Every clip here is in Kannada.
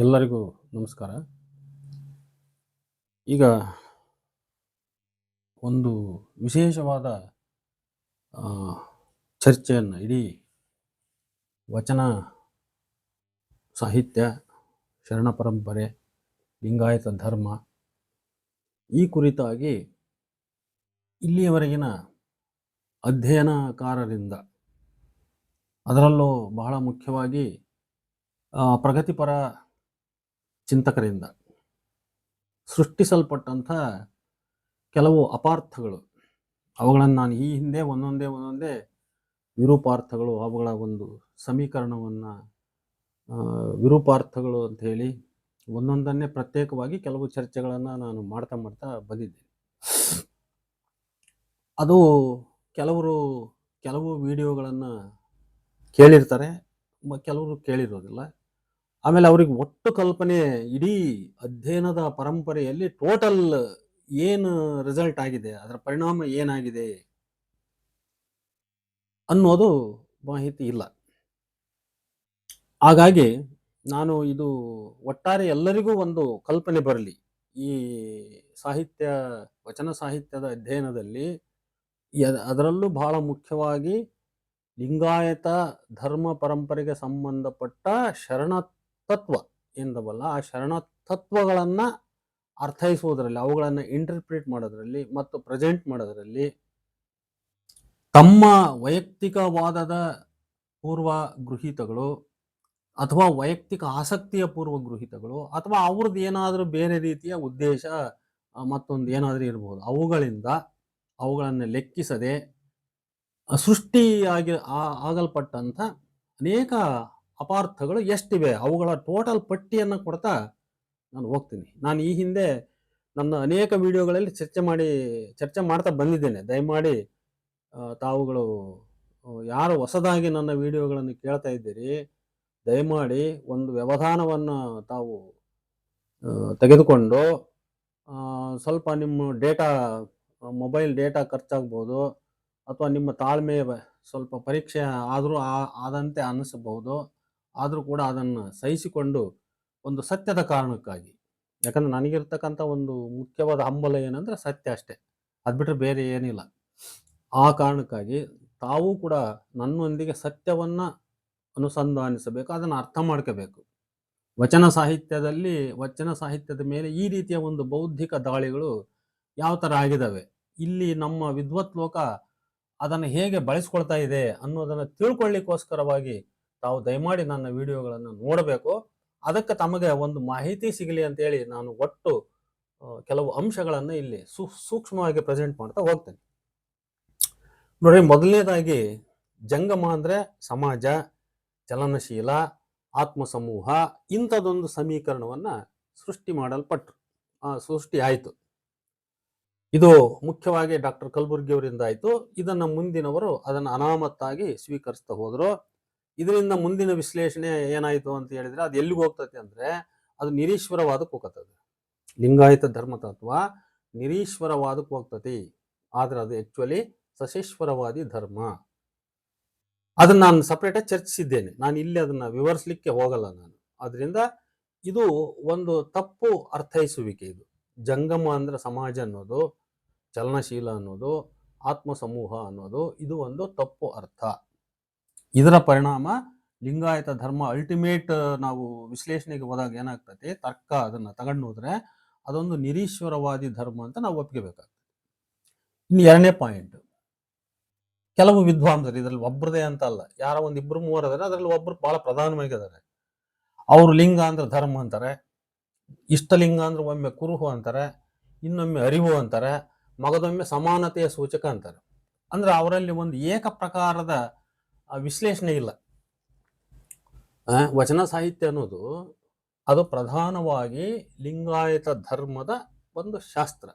ಎಲ್ಲರಿಗೂ ನಮಸ್ಕಾರ. ಈಗ ಒಂದು ವಿಶೇಷವಾದ ಚರ್ಚೆಯನ್ನು ಇಡೀ ವಚನ, ಸಾಹಿತ್ಯ, ಶರಣ ಪರಂಪರೆ, ಲಿಂಗಾಯತ ಧರ್ಮ ಈ ಕುರಿತಾಗಿ ಇಲ್ಲಿಯವರೆಗಿನ ಅಧ್ಯಯನಕಾರರಿಂದ ಅದರಲ್ಲೂ ಬಹಳ ಮುಖ್ಯವಾಗಿ ಪ್ರಗತಿಪರ ಚಿಂತಕರಿಂದ ಸೃಷ್ಟಿಸಲ್ಪಟ್ಟಂಥ ಕೆಲವು ಅಪಾರ್ಥಗಳು. ಅವುಗಳನ್ನು ನಾನು ಈ ಹಿಂದೆ ಒಂದೊಂದೇ ಒಂದೊಂದೇ ವಿರೂಪಾರ್ಥಗಳು, ಅವುಗಳ ಒಂದು ಸಮೀಕರಣವನ್ನು ವಿರೂಪಾರ್ಥಗಳು ಅಂತ ಹೇಳಿ ಒಂದೊಂದನ್ನೇ ಪ್ರತ್ಯೇಕವಾಗಿ ಕೆಲವು ಚರ್ಚೆಗಳನ್ನು ನಾನು ಮಾಡ್ತಾ ಮಾಡ್ತಾ ಬಂದಿದ್ದೇನೆ. ಅದು ಕೆಲವರು ಕೆಲವು ವಿಡಿಯೋಗಳನ್ನು ಕೇಳಿರ್ತಾರೆ ಕೆಲವರು ಕೇಳಿರೋದಿಲ್ಲ. ಆಮೇಲೆ ಅವ್ರಿಗೆ ಒಟ್ಟು ಕಲ್ಪನೆ ಇಡೀ ಅಧ್ಯಯನದ ಪರಂಪರೆಯಲ್ಲಿ ಟೋಟಲ್ ಏನು ರಿಸಲ್ಟ್ ಆಗಿದೆ, ಅದರ ಪರಿಣಾಮ ಏನಾಗಿದೆ ಅನ್ನೋದು ಮಾಹಿತಿ ಇಲ್ಲ. ಹಾಗಾಗಿ ನಾನು ಇದು ಒಟ್ಟಾರೆ ಎಲ್ಲರಿಗೂ ಒಂದು ಕಲ್ಪನೆ ಬರಲಿ. ಈ ಸಾಹಿತ್ಯ, ವಚನ ಸಾಹಿತ್ಯದ ಅಧ್ಯಯನದಲ್ಲಿ ಅದರಲ್ಲೂ ಬಹಳ ಮುಖ್ಯವಾಗಿ ಲಿಂಗಾಯತ ಧರ್ಮ ಪರಂಪರೆಗೆ ಸಂಬಂಧಪಟ್ಟ ಶರಣ ತತ್ವ ಎಂದವಲ್ಲ, ಆ ಶರಣ ತತ್ವಗಳನ್ನು ಅರ್ಥೈಸುವುದರಲ್ಲಿ, ಅವುಗಳನ್ನು ಇಂಟರ್ಪ್ರಿಟ್ ಮಾಡೋದರಲ್ಲಿ ಮತ್ತು ಪ್ರೆಸೆಂಟ್ ಮಾಡೋದರಲ್ಲಿ ತಮ್ಮ ವೈಯಕ್ತಿಕವಾದದ ಪೂರ್ವ ಗೃಹೀತಗಳು ಅಥವಾ ವೈಯಕ್ತಿಕ ಆಸಕ್ತಿಯ ಪೂರ್ವ ಗೃಹಿತಗಳು ಅಥವಾ ಅವ್ರದ್ದು ಏನಾದರೂ ಬೇರೆ ರೀತಿಯ ಉದ್ದೇಶ ಮತ್ತೊಂದು ಏನಾದರೂ ಇರಬಹುದು ಅವುಗಳಿಂದ ಅವುಗಳನ್ನು ಲೆಕ್ಕಿಸದೆ, ಸೃಷ್ಟಿಯಾಗಿ ಆಗಲ್ಪಟ್ಟಂಥ ಅನೇಕ ಅಪಾರ್ಥಗಳು ಎಷ್ಟಿವೆ? ಅವುಗಳ ಟೋಟಲ್ ಪಟ್ಟಿಯನ್ನು ಕೊಡ್ತಾ ನಾನು ಹೋಗ್ತೀನಿ. ನಾನು ಈ ಹಿಂದೆ ನನ್ನ ಅನೇಕ ವಿಡಿಯೋಗಳಲ್ಲಿ ಚರ್ಚೆ ಮಾಡಿ, ಚರ್ಚೆ ಮಾಡ್ತಾ ಬಂದಿದ್ದೇನೆ. ದಯಮಾಡಿ ತಾವುಗಳು ಯಾರು ಹೊಸದಾಗಿ ನನ್ನ ವಿಡಿಯೋಗಳನ್ನು ಕೇಳ್ತಾ ಇದ್ದೀರಿ, ದಯಮಾಡಿ ಒಂದು ವ್ಯವಧಾನವನ್ನು ತಾವು ತೆಗೆದುಕೊಂಡು ಸ್ವಲ್ಪ ನಿಮ್ಮ ಡೇಟಾ, ಮೊಬೈಲ್ ಡೇಟಾ ಖರ್ಚಾಗ್ಬೋದು, ಅಥವಾ ನಿಮ್ಮ ತಾಳ್ಮೆ ಸ್ವಲ್ಪ ಪರೀಕ್ಷೆ ಆದರೂ ಆದಂತೆ ಅನ್ನಿಸಬಹುದು. ಆದರೂ ಕೂಡ ಅದನ್ನು ಸಹಿಸಿಕೊಂಡು ಒಂದು ಸತ್ಯದ ಕಾರಣಕ್ಕಾಗಿ. ಯಾಕಂದ್ರೆ ನನಗಿರ್ತಕ್ಕಂಥ ಒಂದು ಮುಖ್ಯವಾದ ಹಂಬಲ ಏನಂದ್ರೆ ಸತ್ಯ ಅಷ್ಟೇ. ಅದು ಬಿಟ್ಟರೆ ಬೇರೆ ಏನಿಲ್ಲ. ಆ ಕಾರಣಕ್ಕಾಗಿ ತಾವು ಕೂಡ ನನ್ನೊಂದಿಗೆ ಸತ್ಯವನ್ನು ಅನುಸಂಧಾನಿಸಬೇಕು, ಅದನ್ನು ಅರ್ಥ ಮಾಡ್ಕೋಬೇಕು. ವಚನ ಸಾಹಿತ್ಯದಲ್ಲಿ, ವಚನ ಸಾಹಿತ್ಯದ ಮೇಲೆ ಈ ರೀತಿಯ ಒಂದು ಬೌದ್ಧಿಕ ದಾಳಿಗಳು ಯಾವ ಥರ ಆಗಿದ್ದಾವೆ ಇಲ್ಲಿ ನಮ್ಮ ವಿದ್ವತ್ ಲೋಕ ಅದನ್ನು ಹೇಗೆ ಬಳಸ್ಕೊಳ್ತಾ ಇದೆ ಅನ್ನೋದನ್ನು ತಿಳ್ಕೊಳ್ಳಿಕ್ಕೋಸ್ಕರವಾಗಿ ತಾವು ದಯಮಾಡಿ ನನ್ನ ವಿಡಿಯೋಗಳನ್ನು ನೋಡಬೇಕು. ಅದಕ್ಕೆ ತಮಗೆ ಒಂದು ಮಾಹಿತಿ ಸಿಗಲಿ ಅಂತೇಳಿ ನಾನು ಒಟ್ಟು ಕೆಲವು ಅಂಶಗಳನ್ನು ಇಲ್ಲಿ ಸೂಕ್ಷ್ಮವಾಗಿ ಪ್ರೆಸೆಂಟ್ ಮಾಡ್ತಾ ಹೋಗ್ತೇನೆ. ನೋಡಿ, ಮೊದಲನೇದಾಗಿ ಜಂಗಮ ಅಂದರೆ ಸಮಾಜ, ಚಲನಶೀಲ ಆತ್ಮ ಸಮೂಹ ಇಂಥದ್ದೊಂದು ಸಮೀಕರಣವನ್ನು ಸೃಷ್ಟಿ ಮಾಡಲ್ಪಟ್ಟರು ಸೃಷ್ಟಿ ಆಯಿತು. ಇದು ಮುಖ್ಯವಾಗಿ ಡಾಕ್ಟರ್ ಕಲಬುರ್ಗಿಯವರಿಂದ ಆಯಿತು. ಇದನ್ನು ಮುಂದಿನವರು ಅದನ್ನು ಅನಾಮತ್ತಾಗಿ ಸ್ವೀಕರಿಸ್ತಾ ಹೋದರು. ಇದರಿಂದ ಮುಂದಿನ ವಿಶ್ಲೇಷಣೆ ಏನಾಯಿತು ಅಂತ ಹೇಳಿದ್ರೆ ಅದು ಎಲ್ಲಿಗೆ ಹೋಗ್ತದೆ ಅಂದರೆ ಅದು ನಿರೀಶ್ವರವಾದಕ್ಕೆ ಹೋಗತ್ತದೆ ಲಿಂಗಾಯತ ಧರ್ಮ ತತ್ವ ನಿರೀಶ್ವರವಾದಕ್ಕೆ ಹೋಗ್ತತಿ. ಆದ್ರೆ ಅದು ಆಕ್ಚುಲಿ ಸಶೇಶ್ವರವಾದಿ ಧರ್ಮ. ಅದನ್ನ ನಾನು ಸಪ್ರೇಟಾಗಿ ಚರ್ಚಿಸಿದ್ದೇನೆ. ನಾನು ಇಲ್ಲಿ ಅದನ್ನ ವಿವರಿಸಲಿಕ್ಕೆ ಹೋಗಲ್ಲ ನಾನು. ಅದರಿಂದ ಇದು ಒಂದು ತಪ್ಪು ಅರ್ಥೈಸುವಿಕೆ ಇದು. ಜಂಗಮ ಅಂದ್ರೆ ಸಮಾಜ ಅನ್ನೋದು, ಚಲನಶೀಲ ಅನ್ನೋದು ಆತ್ಮ ಸಮೂಹ ಅನ್ನೋದು, ಇದು ಒಂದು ತಪ್ಪು ಅರ್ಥ. ಇದರ ಪರಿಣಾಮ ಲಿಂಗಾಯತ ಧರ್ಮ ಅಲ್ಟಿಮೇಟ್ ನಾವು ವಿಶ್ಲೇಷಣೆಗೆ ಹೋದಾಗ ಏನಾಗ್ತದೆ ತರ್ಕ ಅದನ್ನ ತಗೊಂಡು ಹೋದ್ರೆ ಅದೊಂದು ನಿರೀಶ್ವರವಾದಿ ಧರ್ಮ ಅಂತ ನಾವು ಒಪ್ಕೋಬೇಕಾಗ್ತದೆ ಇನ್ನು ಎರಡನೇ ಪಾಯಿಂಟ್ ಕೆಲವು ವಿದ್ವಾಂಸರು, ಇದರಲ್ಲಿ ಒಬ್ಬರದೇ ಅಂತ ಅಲ್ಲ, ಯಾರೋ ಒಂದು ಇಬ್ಬರು ಮೂವರು ಅದಾರೆ ಅದರಲ್ಲಿ ಒಬ್ರು ಬಹಳ ಪ್ರಧಾನವಾಗಿದ್ದಾರೆ. ಅವರು ಲಿಂಗ ಅಂದ್ರೆ ಧರ್ಮ ಅಂತಾರೆ ಇಷ್ಟಲಿಂಗ ಅಂದ್ರೆ ಒಮ್ಮೆ ಕುರುಹು ಅಂತಾರೆ, ಇನ್ನೊಮ್ಮೆ ಅರಿವು ಅಂತಾರೆ, ಮಗದೊಮ್ಮೆ ಸಮಾನತೆಯ ಸೂಚಕ ಅಂತಾರೆ. ಅಂದ್ರೆ ಅವರಲ್ಲಿ ಒಂದು ಏಕ ಪ್ರಕಾರದ ಆ, ವಿಶ್ಲೇಷಣೆ ಇಲ್ಲ. ವಚನ ಸಾಹಿತ್ಯ ಅನ್ನೋದು ಅದು ಪ್ರಧಾನವಾಗಿ ಲಿಂಗಾಯತ ಧರ್ಮದ ಒಂದು ಶಾಸ್ತ್ರ.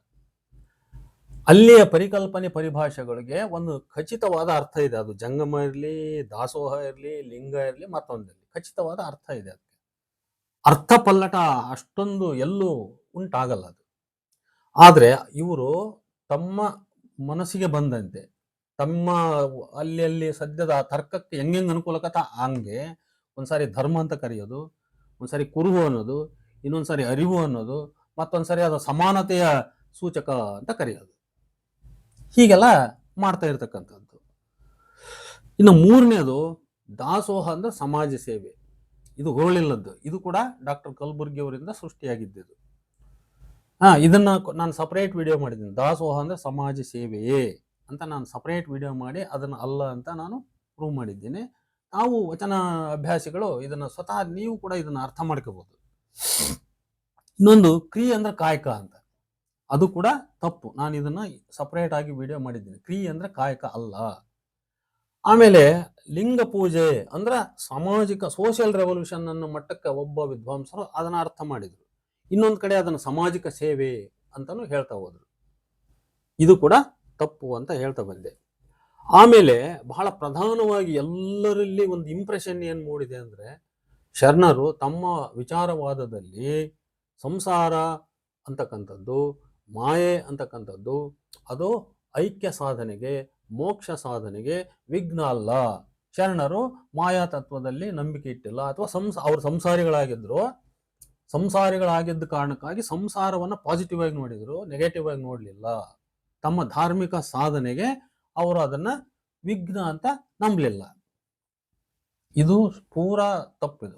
ಅಲ್ಲಿಯ ಪರಿಕಲ್ಪನೆ ಪರಿಭಾಷೆಗಳಿಗೆ ಒಂದು ಖಚಿತವಾದ ಅರ್ಥ ಇದೆ. ಅದು ಜಂಗಮ ಇರಲಿ ದಾಸೋಹ ಇರಲಿ ಲಿಂಗ ಇರಲಿ ಮತ್ತೊಂದಿರಲಿ. ಖಚಿತವಾದ ಅರ್ಥ ಇದೆ ಅದಕ್ಕೆ. ಅರ್ಥ ಪಲ್ಲಟ ಅಷ್ಟೊಂದು ಎಲ್ಲೂ ಉಂಟಾಗಲ್ಲ ಅದು. ಆದರೆ ಇವರು ತಮ್ಮ ಮನಸ್ಸಿಗೆ ಬಂದಂತೆ ತಮ್ಮ ಅಲ್ಲಿ ಅಲ್ಲಿ ಸದ್ಯದ ತರ್ಕಕ್ಕೆ ಹೆಂಗೆಂಗೆ ಅನುಕೂಲಕತ? ಹಂಗೆ. ಒಂದ್ಸಾರಿ ಧರ್ಮ ಅಂತ ಕರೆಯೋದು, ಒಂದ್ಸರಿ ಕುರುಹು ಅನ್ನೋದು, ಇನ್ನೊಂದ್ಸರಿ ಅರಿವು ಅನ್ನೋದು, ಮತ್ತೊಂದ್ಸರಿ ಅದು ಸಮಾನತೆಯ ಸೂಚಕ ಅಂತ ಕರೆಯೋದು. ಹೀಗೆಲ್ಲ ಮಾಡ್ತಾ ಇರ್ತಕ್ಕಂಥದ್ದು. ಇನ್ನು ಮೂರನೇದು ದಾಸೋಹ ಅಂದ್ರೆ ಸಮಾಜ ಸೇವೆ. ಇದು ಹೋಳಿಲ್ಲದ್ದು ಇದು ಕೂಡ ಡಾಕ್ಟರ್ ಕಲಬುರ್ಗಿ ಅವರಿಂದ ಸೃಷ್ಟಿಯಾಗಿದ್ದು ಹಾ, ಇದನ್ನ ನಾನು ಸಪರೇಟ್ ವಿಡಿಯೋ ಮಾಡಿದ್ದೀನಿ. ದಾಸೋಹ ಅಂದ್ರೆ ಸಮಾಜ ಸೇವೆಯೇ. ಅಂತ ನಾನು ಸಪ್ರೇಟ್ ವಿಡಿಯೋ ಮಾಡಿ ಅದನ್ನು ಅಲ್ಲ ಅಂತ ನಾನು ಪ್ರೂವ್ ಮಾಡಿದ್ದೀನಿ. ನಾವು ವಚನ ಅಭ್ಯಾಸಿಗಳು ಇದನ್ನು ಸ್ವತಃ ನೀವು ಕೂಡ ಇದನ್ನು ಅರ್ಥ ಮಾಡ್ಕೋಬಹುದು ಇನ್ನೊಂದು ಕ್ರಿಯೆ ಅಂದ್ರೆ ಕಾಯಕ ಅಂತ. ಅದು ಕೂಡ ತಪ್ಪು. ನಾನು ಇದನ್ನ ಸಪರೇಟ್ ಆಗಿ ವಿಡಿಯೋ ಮಾಡಿದ್ದೀನಿ. ಕ್ರಿಯೆ ಅಂದ್ರೆ ಕಾಯಕ ಅಲ್ಲ. ಆಮೇಲೆ ಲಿಂಗ ಪೂಜೆ ಅಂದ್ರೆ ಸಾಮಾಜಿಕ ಸೋಷಿಯಲ್ ರೆವಲ್ಯೂಷನ್ ಅನ್ನೋ ಮಟ್ಟಕ್ಕೆ ಒಬ್ಬ ವಿದ್ವಾಂಸರು ಅದನ್ನ ಅರ್ಥ ಮಾಡಿದ್ರು. ಇನ್ನೊಂದು ಕಡೆ ಅದನ್ನ ಸಾಮಾಜಿಕ ಸೇವೆ ಅಂತಾನು ಹೇಳ್ತಾ ಹೋದರು. ಇದು ಕೂಡ ತಪ್ಪು ಅಂತ ಹೇಳ್ತಾ ಬಂದೆ. ಆಮೇಲೆ ಬಹಳ ಪ್ರಧಾನವಾಗಿ ಎಲ್ಲರಲ್ಲಿ ಒಂದು ಇಂಪ್ರೆಷನ್ ಏನು ಮೂಡಿದೆ ಅಂದ್ರೆ, ಶರಣರು ತಮ್ಮ ವಿಚಾರವಾದದಲ್ಲಿ ಸಂಸಾರ ಅಂತಕ್ಕಂಥದ್ದು, ಮಾಯೆ ಅಂತಕ್ಕಂಥದ್ದು, ಅದು ಐಕ್ಯ ಸಾಧನೆಗೆ, ಮೋಕ್ಷ ಸಾಧನೆಗೆ ವಿಘ್ನ ಅಲ್ಲ. ಶರಣರು ಮಾಯಾ ತತ್ವದಲ್ಲಿ ನಂಬಿಕೆ ಇಟ್ಟಿಲ್ಲ ಅಥವಾ ಸಂಸ, ಅವರು ಸಂಸಾರಿಗಳಾಗಿದ್ರು, ಸಂಸಾರಿಗಳಾಗಿದ್ದ ಕಾರಣಕ್ಕಾಗಿ ಸಂಸಾರವನ್ನು ಪಾಸಿಟಿವ್ ಆಗಿ ನೋಡಿದ್ರು ನೆಗೆಟಿವ್ ಆಗಿ ನೋಡಲಿಲ್ಲ. ತಮ್ಮ ಧಾರ್ಮಿಕ ಸಾಧನೆಗೆ ಅವರು ಅದನ್ನ ವಿಘ್ನ ಅಂತ ನಂಬಲಿಲ್ಲ. ಇದು ಪೂರ ತಪ್ಪಿದು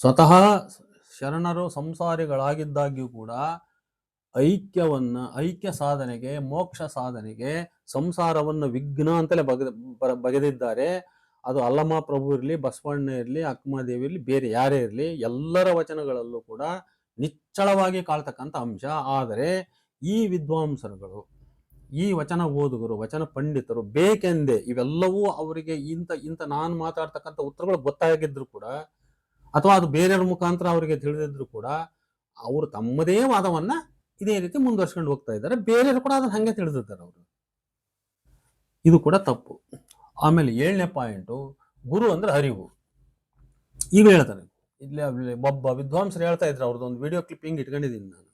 ಸ್ವತಃ ಶರಣರು ಸಂಸಾರಿಗಳಾಗಿದ್ದಾಗ್ಯೂ ಕೂಡ ಐಕ್ಯವನ್ನ, ಐಕ್ಯ ಸಾಧನೆಗೆ, ಮೋಕ್ಷ ಸಾಧನೆಗೆ ಸಂಸಾರವನ್ನು ವಿಘ್ನ ಅಂತಲೇ ಬಗೆದ ಬಗೆದಿದ್ದಾರೆ. ಅದು ಅಲ್ಲಮ್ಮ ಪ್ರಭು ಇರಲಿ, ಬಸವಣ್ಣ ಇರಲಿ ಅಕ್ಕಮದೇವಿ ಇರಲಿ, ಬೇರೆ ಯಾರೇ ಇರಲಿ, ಎಲ್ಲರ ವಚನಗಳಲ್ಲೂ ಕೂಡ ನಿಚ್ಚಳವಾಗಿ ಕಾಳ್ತಕ್ಕಂಥ ಅಂಶ. ಆದರೆ ಈ ವಿದ್ವಾಂಸರುಗಳು ಈ ವಚನ ಓದುಗರು, ವಚನ ಪಂಡಿತರು ಬೇಕೆಂದೇ ಇವೆಲ್ಲವೂ ಅವರಿಗೆ ಇಂಥ ಇಂಥ ನಾನು ಮಾತಾಡ್ತಕ್ಕಂಥ ಉತ್ತರಗಳು ಗೊತ್ತಾಗಿದ್ರು ಕೂಡ ಅಥವಾ ಅದು ಬೇರೆಯವ್ರ ಮುಖಾಂತರ ಅವರಿಗೆ ತಿಳಿದಿದ್ರು ಕೂಡ ಅವರು ತಮ್ಮದೇ ವಾದವನ್ನ ಇದೇ ರೀತಿ ಮುಂದುವರ್ಸ್ಕೊಂಡು ಹೋಗ್ತಾ ಇದ್ದಾರೆ. ಬೇರೆಯವರು ಕೂಡ ಅದನ್ನ ಹಂಗೆ ತಿಳಿದಿದ್ದಾರೆ ಅವರು. ಇದು ಕೂಡ ತಪ್ಪು. ಆಮೇಲೆ ಏಳನೇ ಪಾಯಿಂಟು, ಗುರು ಅಂದ್ರೆ ಅರಿವು. ಈಗ ಹೇಳ್ತಾರೆ ಇಲ್ಲಿ ಒಬ್ಬ ವಿದ್ವಾಂಸರು ಹೇಳ್ತಾ ಇದ್ರು ಅವ್ರದ್ದು ಒಂದು ವಿಡಿಯೋ ಕ್ಲಿಪ್ಪಿಂಗ್ ಇಟ್ಕೊಂಡಿದ್ದೀನಿ ನಾನು.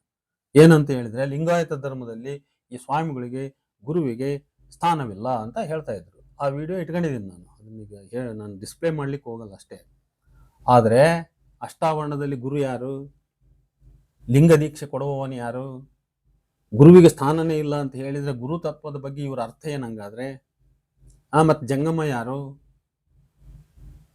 ಏನಂತ ಹೇಳಿದ್ರೆ, ಲಿಂಗಾಯತ ಧರ್ಮದಲ್ಲಿ ಈ ಸ್ವಾಮಿಗಳಿಗೆ ಗುರುವಿಗೆ ಸ್ಥಾನವಿಲ್ಲ ಅಂತ ಹೇಳ್ತಾ ಇದ್ರು. ಆ ವಿಡಿಯೋ ಇಟ್ಕೊಂಡಿದ್ದೀನಿ ನಾನು. ಅದನ್ನೀಗ ಹೇಳಿ ನಾನು ಡಿಸ್ಪ್ಲೇ ಮಾಡ್ಲಿಕ್ಕೆ ಹೋಗಲ್ಲ ಅಷ್ಟೇ. ಆದರೆ ಅಷ್ಟಾವರಣದಲ್ಲಿ ಗುರು ಯಾರು? ಲಿಂಗ ದೀಕ್ಷೆ ಕೊಡುವವನು ಯಾರು? ಗುರುವಿಗೆ ಸ್ಥಾನನೇ ಇಲ್ಲ ಅಂತ ಹೇಳಿದರೆ ಗುರು ತತ್ವದ ಬಗ್ಗೆ ಇವರ ಅರ್ಥ ಏನಂಗಾದ್ರೆ? ಆ ಮತ್ತು ಜಂಗಮ ಯಾರು?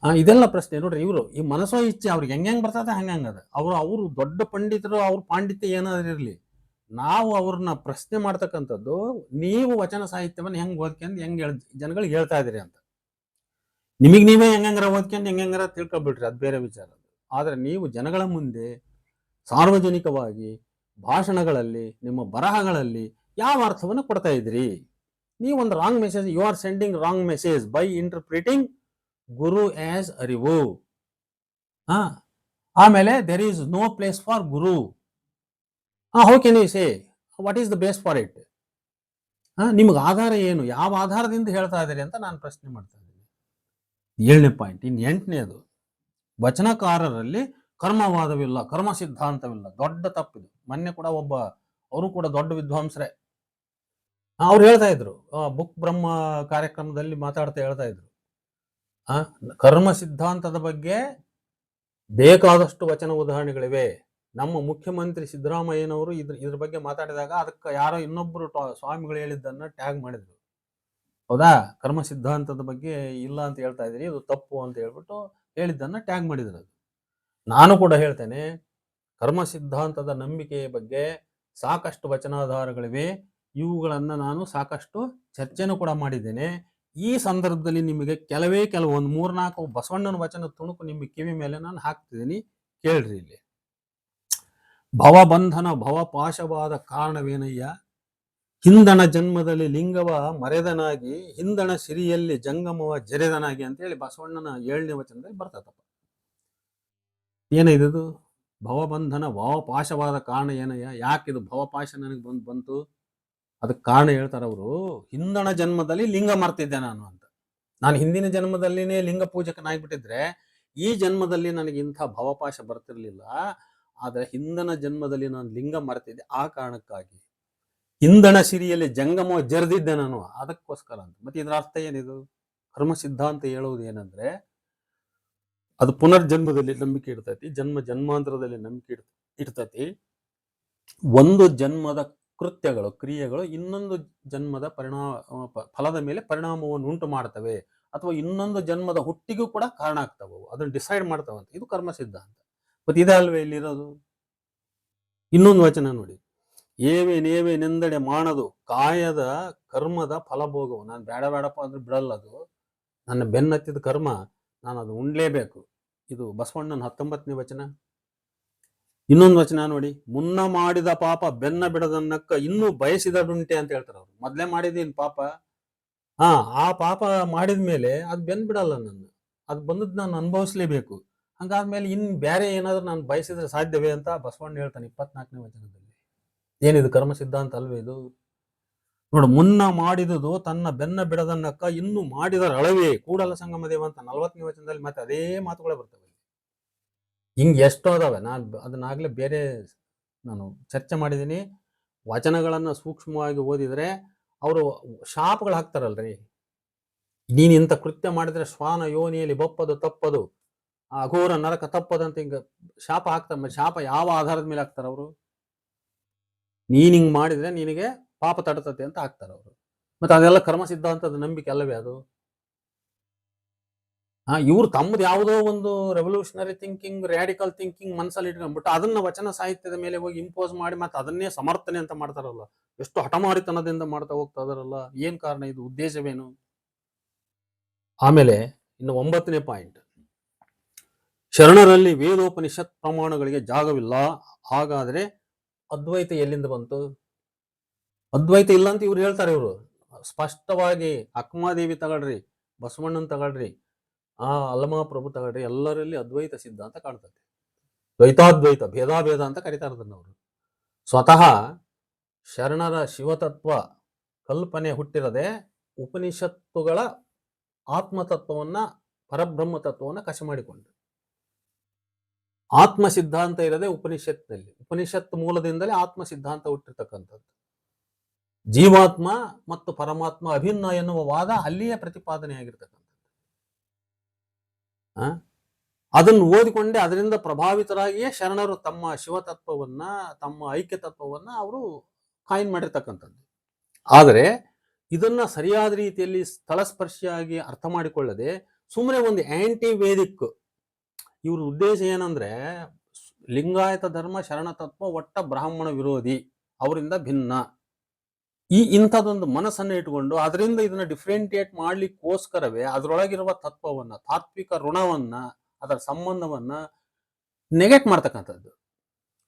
ಆ, ಇದೆಲ್ಲ ಪ್ರಶ್ನೆ. ನೋಡ್ರಿ, ಇವರು ಈ ಮನಸ್ಸೋ ಇಚ್ಛೆ ಅವ್ರಿಗೆ ಹೆಂಗೆ ಹೆಂಗೆ ಬರ್ತದೆ ಹಂಗೆ ಹಂಗದ ಅವರು ಅವರು ದೊಡ್ಡ ಪಂಡಿತರು, ಅವ್ರ ಪಾಂಡಿತ್ಯ ಏನಾದ್ರೂ ಇರಲಿ. ನಾವು ಅವ್ರನ್ನ ಪ್ರಶ್ನೆ ಮಾಡ್ತಕ್ಕಂಥದ್ದು, ನೀವು ವಚನ ಸಾಹಿತ್ಯವನ್ನು ಹೆಂಗ್ ಓದ್ಕೊಂಡು ಹೆಂಗ್ ಜನಗಳಿಗೆ ಹೇಳ್ತಾ ಇದ್ರಿ ಅಂತ. ನಿಮಗೆ ನೀವೇ ಹೆಂಗಂಗ್ರ ಓದ್ಕೊಂಡು ಹೆಂಗಂಗ್ರ ತಿಳ್ಕೊಬಿಟ್ರಿ, ಅದು ಬೇರೆ ವಿಚಾರ ಆದರೆ ನೀವು ಜನಗಳ ಮುಂದೆ ಸಾರ್ವಜನಿಕವಾಗಿ ಭಾಷಣಗಳಲ್ಲಿ, ನಿಮ್ಮ ಬರಹಗಳಲ್ಲಿ ಯಾವ ಅರ್ಥವನ್ನು ಕೊಡ್ತಾ ಇದ್ರಿ ಒಂದು wrong message you are sending wrong message by interpreting Guru as ಅರಿವು ಹಾ, ಆಮೇಲೆ there is no place for ಗುರು ಹಾ can you say what is the base for it ನಿಮ್ಗೆ ಆಧಾರ ಏನು? ಯಾವ ಆಧಾರದಿಂದ ಹೇಳ್ತಾ ಇದ್ದೀರಿ ಅಂತ ನಾನು ಪ್ರಶ್ನೆ ಮಾಡ್ತಾ ಇದ್ದೀನಿ. ಏಳನೇ ಪಾಯಿಂಟ್ ಇನ್ನು ಎಂಟನೇದು, ವಚನಕಾರರಲ್ಲಿ ಕರ್ಮವಾದವಿಲ್ಲ ಕರ್ಮ ಸಿದ್ಧಾಂತವಿಲ್ಲ ದೊಡ್ಡ ತಪ್ಪಿದು. ಮೊನ್ನೆ ಕೂಡ ಒಬ್ಬ, ಅವರು ಕೂಡ ದೊಡ್ಡ ವಿದ್ವಾಂಸರೇ. ಅವ್ರು ಹೇಳ್ತಾ ಇದ್ರು ಬುಕ್ ಬ್ರಹ್ಮ ಕಾರ್ಯಕ್ರಮದಲ್ಲಿ ಮಾತಾಡ್ತಾ ಹೇಳ್ತಾ ಇದ್ರು. ಕರ್ಮ ಸಿದ್ಧಾಂತದ ಬಗ್ಗೆ ಬೇಕಾದಷ್ಟು ವಚನ ಉದಾಹರಣೆಗಳಿವೆ. ನಮ್ಮ ಮುಖ್ಯಮಂತ್ರಿ ಸಿದ್ದರಾಮಯ್ಯನವರು ಇದ್ರ ಇದ್ರ ಬಗ್ಗೆ ಮಾತಾಡಿದಾಗ ಅದಕ್ಕೆ ಯಾರೋ ಇನ್ನೊಬ್ಬರು ಸ್ವಾಮಿಗಳು ಹೇಳಿದ್ದನ್ನು ಟ್ಯಾಗ್ ಮಾಡಿದರು. ಹೌದಾ? ಕರ್ಮ ಸಿದ್ಧಾಂತದ ಬಗ್ಗೆ ಇಲ್ಲ ಅಂತ ಹೇಳ್ತಾ ಇದ್ದೀರಿ ಇದು ತಪ್ಪು ಅಂತ ಹೇಳ್ಬಿಟ್ಟು ಹೇಳಿದ್ದನ್ನು ಟ್ಯಾಗ್ ಮಾಡಿದ್ರು ಅದು. ನಾನು ಕೂಡ ಹೇಳ್ತೇನೆ, ಕರ್ಮ ಸಿದ್ಧಾಂತದ ನಂಬಿಕೆಯ ಬಗ್ಗೆ ಸಾಕಷ್ಟು ವಚನಾಧಾರಗಳಿವೆ. ಇವುಗಳನ್ನು ನಾನು ಸಾಕಷ್ಟು ಚರ್ಚೆನೂ ಕೂಡ ಮಾಡಿದ್ದೇನೆ. ಈ ಸಂದರ್ಭದಲ್ಲಿ ನಿಮಗೆ ಕೆಲವೇ ಕೆಲವೊಂದು ಮೂರ್ನಾಲ್ಕು ಬಸವಣ್ಣನ ವಚನ ತುಣುಕು ನಿಮ್ಮ ಕಿವಿ ಮೇಲೆ ನಾನು ಹಾಕ್ತಿದ್ದೀನಿ. ಕೇಳ್ರಿ ಇಲ್ಲಿ. ಭವಬಂಧನ ಭವಪಾಶವಾದ ಕಾರಣವೇನಯ್ಯ? ಹಿಂದಣ ಜನ್ಮದಲ್ಲಿ ಲಿಂಗವ ಮರೆದನಾಗಿ, ಹಿಂದಣ ಸಿರಿಯಲ್ಲಿ ಜಂಗಮವ ಜರೆದನಾಗಿ ಅಂತೇಳಿ ಬಸವಣ್ಣನ ಏಳನೇ ವಚನದಲ್ಲಿ ಬರ್ತದಪ್ಪ. ಏನಿದು ಭವಬಂಧನ ಭವಪಾಶವಾದ ಕಾರಣ ಏನಯ್ಯ? ಯಾಕಿದು ಭವಪಾಶ ನನಗೆ ಬಂದು ಬಂತು? ಅದಕ್ಕೆ ಕಾರಣ ಹೇಳ್ತಾರೆ ಅವರು, ಹಿಂದಣ ಜನ್ಮದಲ್ಲಿ ಲಿಂಗ ಮರ್ತಿದ್ದೆ ನಾನು ಅಂತ. ನಾನು ಹಿಂದಿನ ಜನ್ಮದಲ್ಲಿನೇ ಲಿಂಗ ಪೂಜಕನಾಗ್ಬಿಟ್ಟಿದ್ರೆ, ಈ ಜನ್ಮದಲ್ಲಿ ನನಗೆ ಇಂಥ ಭವಪಾಶ ಬರ್ತಿರ್ಲಿಲ್ಲ. ಆದರೆ ಹಿಂದನ ಜನ್ಮದಲ್ಲಿ ನಾನು ಲಿಂಗ ಮರೆತಿದ್ದೆ. ಆ ಕಾರಣಕ್ಕಾಗಿ ಹಿಂದಣ ಸಿರಿಯಲ್ಲಿ ಜಂಗಮ ಜರಿದಿದ್ದೆ ನಾನು. ಅದಕ್ಕೋಸ್ಕರ ಅಂತ. ಮತ್ತೆ ಇದರ ಅರ್ಥ ಏನಿದು? ಕರ್ಮ ಸಿದ್ಧಾಂತ ಹೇಳುವುದು ಏನಂದ್ರೆ, ಅದು ಪುನರ್ಜನ್ಮದಲ್ಲಿ ನಂಬಿಕೆ ಇಡ್ತೈತಿ ಜನ್ಮ ಜನ್ಮಾಂತರದಲ್ಲಿ ನಂಬಿಕೆ ಇಡ್ ಇಡ್ತೈತಿ ಒಂದು ಜನ್ಮದ ಕೃತ್ಯಗಳು, ಕ್ರಿಯೆಗಳು ಇನ್ನೊಂದು ಜನ್ಮದ ಪರಿಣಾಮ ಫಲದ ಮೇಲೆ ಪರಿಣಾಮವನ್ನು ಉಂಟು ಮಾಡ್ತವೆ. ಅಥವಾ ಇನ್ನೊಂದು ಜನ್ಮದ ಹುಟ್ಟಿಗೂ ಕೂಡ ಕಾರಣ ಆಗ್ತವೆ ಅದನ್ನ ಡಿಸೈಡ್ ಮಾಡ್ತವಂತೆ ಇದು ಕರ್ಮ ಸಿದ್ಧಾಂತ. ಮತ್ತೆ ಇದಲ್ವೇ ಇಲ್ಲಿರೋದು? ಇನ್ನೊಂದು ವಚನ ನೋಡಿ. ಏವೆ ನೇವೆ ನಿಂದಡೆ ಮಾಡದು ಕಾಯದ ಕರ್ಮದ ಫಲಭೋಗವು. ನಾನು ಬೇಡ ಬೇಡಪ್ಪ ಅಂದ್ರೆ ಬಿಡಲ್ಲ ಅದು. ನನ್ನ ಬೆನ್ನತ್ತಿದ ಕರ್ಮ, ನಾನು ಅದು ಉಣ್ಲೇಬೇಕು. ಇದು ಬಸವಣ್ಣನ ಹತ್ತೊಂಬತ್ತನೇ ವಚನ. ಇನ್ನೊಂದು ವಚನ ನೋಡಿ. ಮುನ್ನ ಮಾಡಿದ ಪಾಪ, ಬೆನ್ನ ಬಿಡದನ್ನಕ್ಕ ಇನ್ನೂ ಬಯಸಿದಡುಂಟೆ ಅಂತ ಹೇಳ್ತಾರೆ ಅವ್ರು. ಮೊದ್ಲೇ ಮಾಡಿದೀನಿ ಪಾಪ? ಹಾ, ಆ ಪಾಪ ಮಾಡಿದ ಮೇಲೆ ಅದು ಬೆನ್ ಬಿಡಲ್ಲ ನನ್ನ. ಅದು ಬಂದದ್ದು ನಾನು ಅನುಭವಿಸ್ಲೇಬೇಕು. ಹಂಗಾದ್ಮೇಲೆ ಇನ್ ಬೇರೆ ಏನಾದರೂ ನಾನು ಬಯಸಿದ್ರೆ ಸಾಧ್ಯವೇ ಅಂತ ಬಸವಣ್ಣ ಹೇಳ್ತಾನೆ ಇಪ್ಪತ್ನಾಲ್ಕನೇ ವಚನದಲ್ಲಿ. ಏನಿದು ಕರ್ಮ ಸಿದ್ಧಾಂತ ಅಲ್ವೇ ಇದು? ನೋಡು, ಮುನ್ನ ಮಾಡಿದುದು ತನ್ನ ಬೆನ್ನ ಬಿಡದನ್ನಕ್ಕ ಇನ್ನು ಮಾಡಿದರ ಅಳವೇ. ಕೂಡಲ ಸಂಗಮ ದೇವ ಅಂತ ನಲವತ್ತನೇ ವಚನದಲ್ಲಿ ಮತ್ತೆ ಅದೇ ಮಾತುಗಳೇ ಬರ್ತವೆ. ಹಿಂಗೆ ಎಷ್ಟೋ ಅದಾವೆ. ನಾನು ಅದನ್ನಾಗಲೇ ಬೇರೆ ನಾನು ಚರ್ಚೆ ಮಾಡಿದ್ದೀನಿ ವಚನಗಳನ್ನು ಸೂಕ್ಷ್ಮವಾಗಿ ಓದಿದ್ರೆ ಅವರು ಶಾಪಗಳು ಹಾಕ್ತಾರಲ್ರಿ. ನೀನು ಇಂಥ ಕೃತ್ಯ ಮಾಡಿದರೆ ಶ್ವಾನ ಯೋನಿಯಲ್ಲಿ ಬಪ್ಪದು ತಪ್ಪದು. ಅಘೋರ ನರಕ ತಪ್ಪದಂತ ಹಿಂಗ ಶಾಪ ಹಾಕ್ತಾರೆ ಶಾಪ ಯಾವ ಆಧಾರದ ಮೇಲೆ ಹಾಕ್ತಾರ ಅವರು? ನೀನ್ ಹಿಂಗ್ ಮಾಡಿದ್ರೆ ನಿನಗೆ ಪಾಪ ತಡತತೆ ಅಂತ ಹಾಕ್ತಾರ ಅವರು. ಮತ್ತೆ ಅದೆಲ್ಲ ಕರ್ಮ ಸಿದ್ಧಾಂತದ ನಂಬಿಕೆ ಅಲ್ಲವೇ ಅದು? ಆ ಇವ್ರು ತಮ್ಮದು ಯಾವುದೋ ಒಂದು ರೆವಲ್ಯೂಷನರಿ ಥಿಂಕಿಂಗ್ ರ್ಯಾಡಿಕಲ್ ಥಿಂಕಿಂಗ್ ಮನಸ್ಸಲ್ಲಿ ಇಟ್ಕೊಂಡ್ಬಿಟ್ಟು ಅದನ್ನ ವಚನ ಸಾಹಿತ್ಯದ ಮೇಲೆ ಹೋಗಿ ಇಂಪೋಸ್ ಮಾಡಿ ಮತ್ತೆ ಅದನ್ನೇ ಸಮರ್ಥನೆ ಅಂತ ಮಾಡ್ತಾರಲ್ಲ. ಎಷ್ಟು ಹಠಮಾರಿತನದಿಂದ ಮಾಡ್ತಾ ಹೋಗ್ತಾ ಇದಾರಲ್ಲ. ಏನ್ ಕಾರಣ ಇದು? ಉದ್ದೇಶವೇನು? ಆಮೇಲೆ ಇನ್ನು ಒಂಬತ್ತನೇ ಪಾಯಿಂಟ್ ಶರಣರಲ್ಲಿ ವೇದೋಪನಿಷತ್ ಪ್ರಮಾಣಗಳಿಗೆ ಜಾಗವಿಲ್ಲ. ಹಾಗಾದ್ರೆ ಅದ್ವೈತ ಎಲ್ಲಿಂದ ಬಂತು? ಅದ್ವೈತ ಇಲ್ಲ ಅಂತ ಇವ್ರು ಹೇಳ್ತಾರೆ ಇವರು. ಸ್ಪಷ್ಟವಾಗಿ ಅಕ್ಮಾದೇವಿ ತಗಳ್ರಿ, ಬಸವಣ್ಣನ್ ತಗಳ್ರಿ, ಆ ಅಲ್ಲಮ ಪ್ರಭು ತಗೊಳ್ರಿ, ಎಲ್ಲರಲ್ಲಿ ಅದ್ವೈತ ಸಿದ್ಧಾಂತ ಕಾಣ್ತದೆ. ದ್ವೈತಾದ್ವೈತ, ಭೇದಾಭೇದ ಅಂತ ಕರೀತಾರೆ ಅದನ್ನ ಅವರು. ಸ್ವತಃ ಶರಣರ ಶಿವತತ್ವ ಕಲ್ಪನೆ ಹುಟ್ಟಿರದೆ ಉಪನಿಷತ್ತುಗಳ ಆತ್ಮತತ್ವವನ್ನ ಪರಬ್ರಹ್ಮ ತತ್ವವನ್ನು ಕಸ ಮಾಡಿಕೊಂಡು ಆತ್ಮ ಸಿದ್ಧಾಂತ ಇರದೆ ಉಪನಿಷತ್ನಲ್ಲಿ ಉಪನಿಷತ್ ಮೂಲದಿಂದಲೇ ಆತ್ಮ ಸಿದ್ಧಾಂತ ಹುಟ್ಟಿರ್ತಕ್ಕಂಥದ್ದು. ಜೀವಾತ್ಮ ಮತ್ತು ಪರಮಾತ್ಮ ಅಭಿನ್ನ ಎನ್ನುವ ವಾದ ಅಲ್ಲಿಯೇ ಪ್ರತಿಪಾದನೆ ಆಗಿರ್ತಕ್ಕಂಥದ್ದು ಆ? ಅದನ್ನು ಓದಿಕೊಂಡೇ ಅದರಿಂದ ಪ್ರಭಾವಿತರಾಗಿಯೇ ಶರಣರು ತಮ್ಮ ಶಿವತತ್ವವನ್ನ, ತಮ್ಮ ಐಕ್ಯ ತತ್ವವನ್ನ ಅವರು ಕಾಯಿನ್ ಮಾಡಿರ್ತಕ್ಕಂಥದ್ದು. ಆದರೆ ಇದನ್ನ ಸರಿಯಾದ ರೀತಿಯಲ್ಲಿ ಸ್ಥಳಸ್ಪರ್ಶಿಯಾಗಿ ಅರ್ಥ ಮಾಡಿಕೊಳ್ಳದೆ ಸುಮ್ಮನೆ ಒಂದು ಆಂಟಿ ವೇದಿಕ್ ಇವ್ರ ಉದ್ದೇಶ ಏನಂದ್ರೆ ಲಿಂಗಾಯತ ಧರ್ಮ ಶರಣ ತತ್ವ ಒಟ್ಟ ಬ್ರಾಹ್ಮಣ ವಿರೋಧಿ ಅವರಿಂದ ಭಿನ್ನ. ಈ ಇಂಥದೊಂದು ಮನಸ್ಸನ್ನು ಇಟ್ಕೊಂಡು ಅದರಿಂದ ಇದನ್ನ ಡಿಫ್ರೆಂಟಿಯೇಟ್ ಮಾಡ್ಲಿಕ್ಕೋಸ್ಕರವೇ ಅದರೊಳಗಿರುವ ತತ್ವವನ್ನ, ತಾತ್ವಿಕ ಋಣವನ್ನ, ಅದರ ಸಂಬಂಧವನ್ನ ನೆಗೆಟ್ ಮಾಡ್ತಕ್ಕಂಥದ್ದು.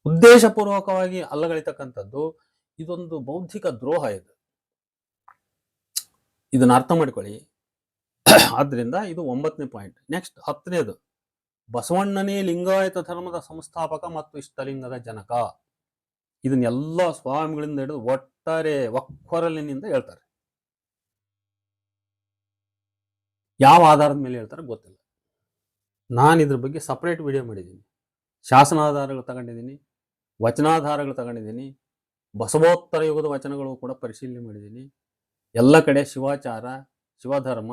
ಉದ್ದೇಶಪೂರ್ವಕವಾಗಿ ಅಲ್ಲಗಳಿತಕ್ಕಂಥದ್ದು ಇದೊಂದು ಬೌದ್ಧಿಕ ದ್ರೋಹ ಇದು. ಇದನ್ನ ಅರ್ಥ ಮಾಡ್ಕೊಳ್ಳಿ. ಆದ್ರಿಂದ ಇದು ಒಂಬತ್ತನೇ ಪಾಯಿಂಟ್ ನೆಕ್ಸ್ಟ್ ಹತ್ತನೇದು. ಬಸವಣ್ಣನೇ ಲಿಂಗಾಯತ ಧರ್ಮದ ಸಂಸ್ಥಾಪಕ ಮತ್ತು ಇಷ್ಟಲಿಂಗದ ಜನಕ. ಇದನ್ನೆಲ್ಲ ಸ್ವಾಮಿಗಳಿಂದ ಹಿಡಿದು ಒಟ್ಟಾರೆ ಒಕ್ಕೊರಲಿನಿಂದ ಹೇಳ್ತಾರೆ. ಯಾವ ಆಧಾರದ ಮೇಲೆ ಹೇಳ್ತಾರೆ ಗೊತ್ತಿಲ್ಲ. ನಾನು ಇದ್ರ ಬಗ್ಗೆ ಸಪ್ರೇಟ್ ವಿಡಿಯೋ ಮಾಡಿದ್ದೀನಿ. ಶಾಸನಾಧಾರಗಳು ತಗೊಂಡಿದ್ದೀನಿ, ವಚನಾಧಾರಗಳು ತಗೊಂಡಿದ್ದೀನಿ, ಬಸವೋತ್ತರ ಯುಗದ ವಚನಗಳು ಕೂಡ ಪರಿಶೀಲನೆ ಮಾಡಿದ್ದೀನಿ. ಎಲ್ಲ ಕಡೆ ಶಿವಾಚಾರ, ಶಿವಧರ್ಮ,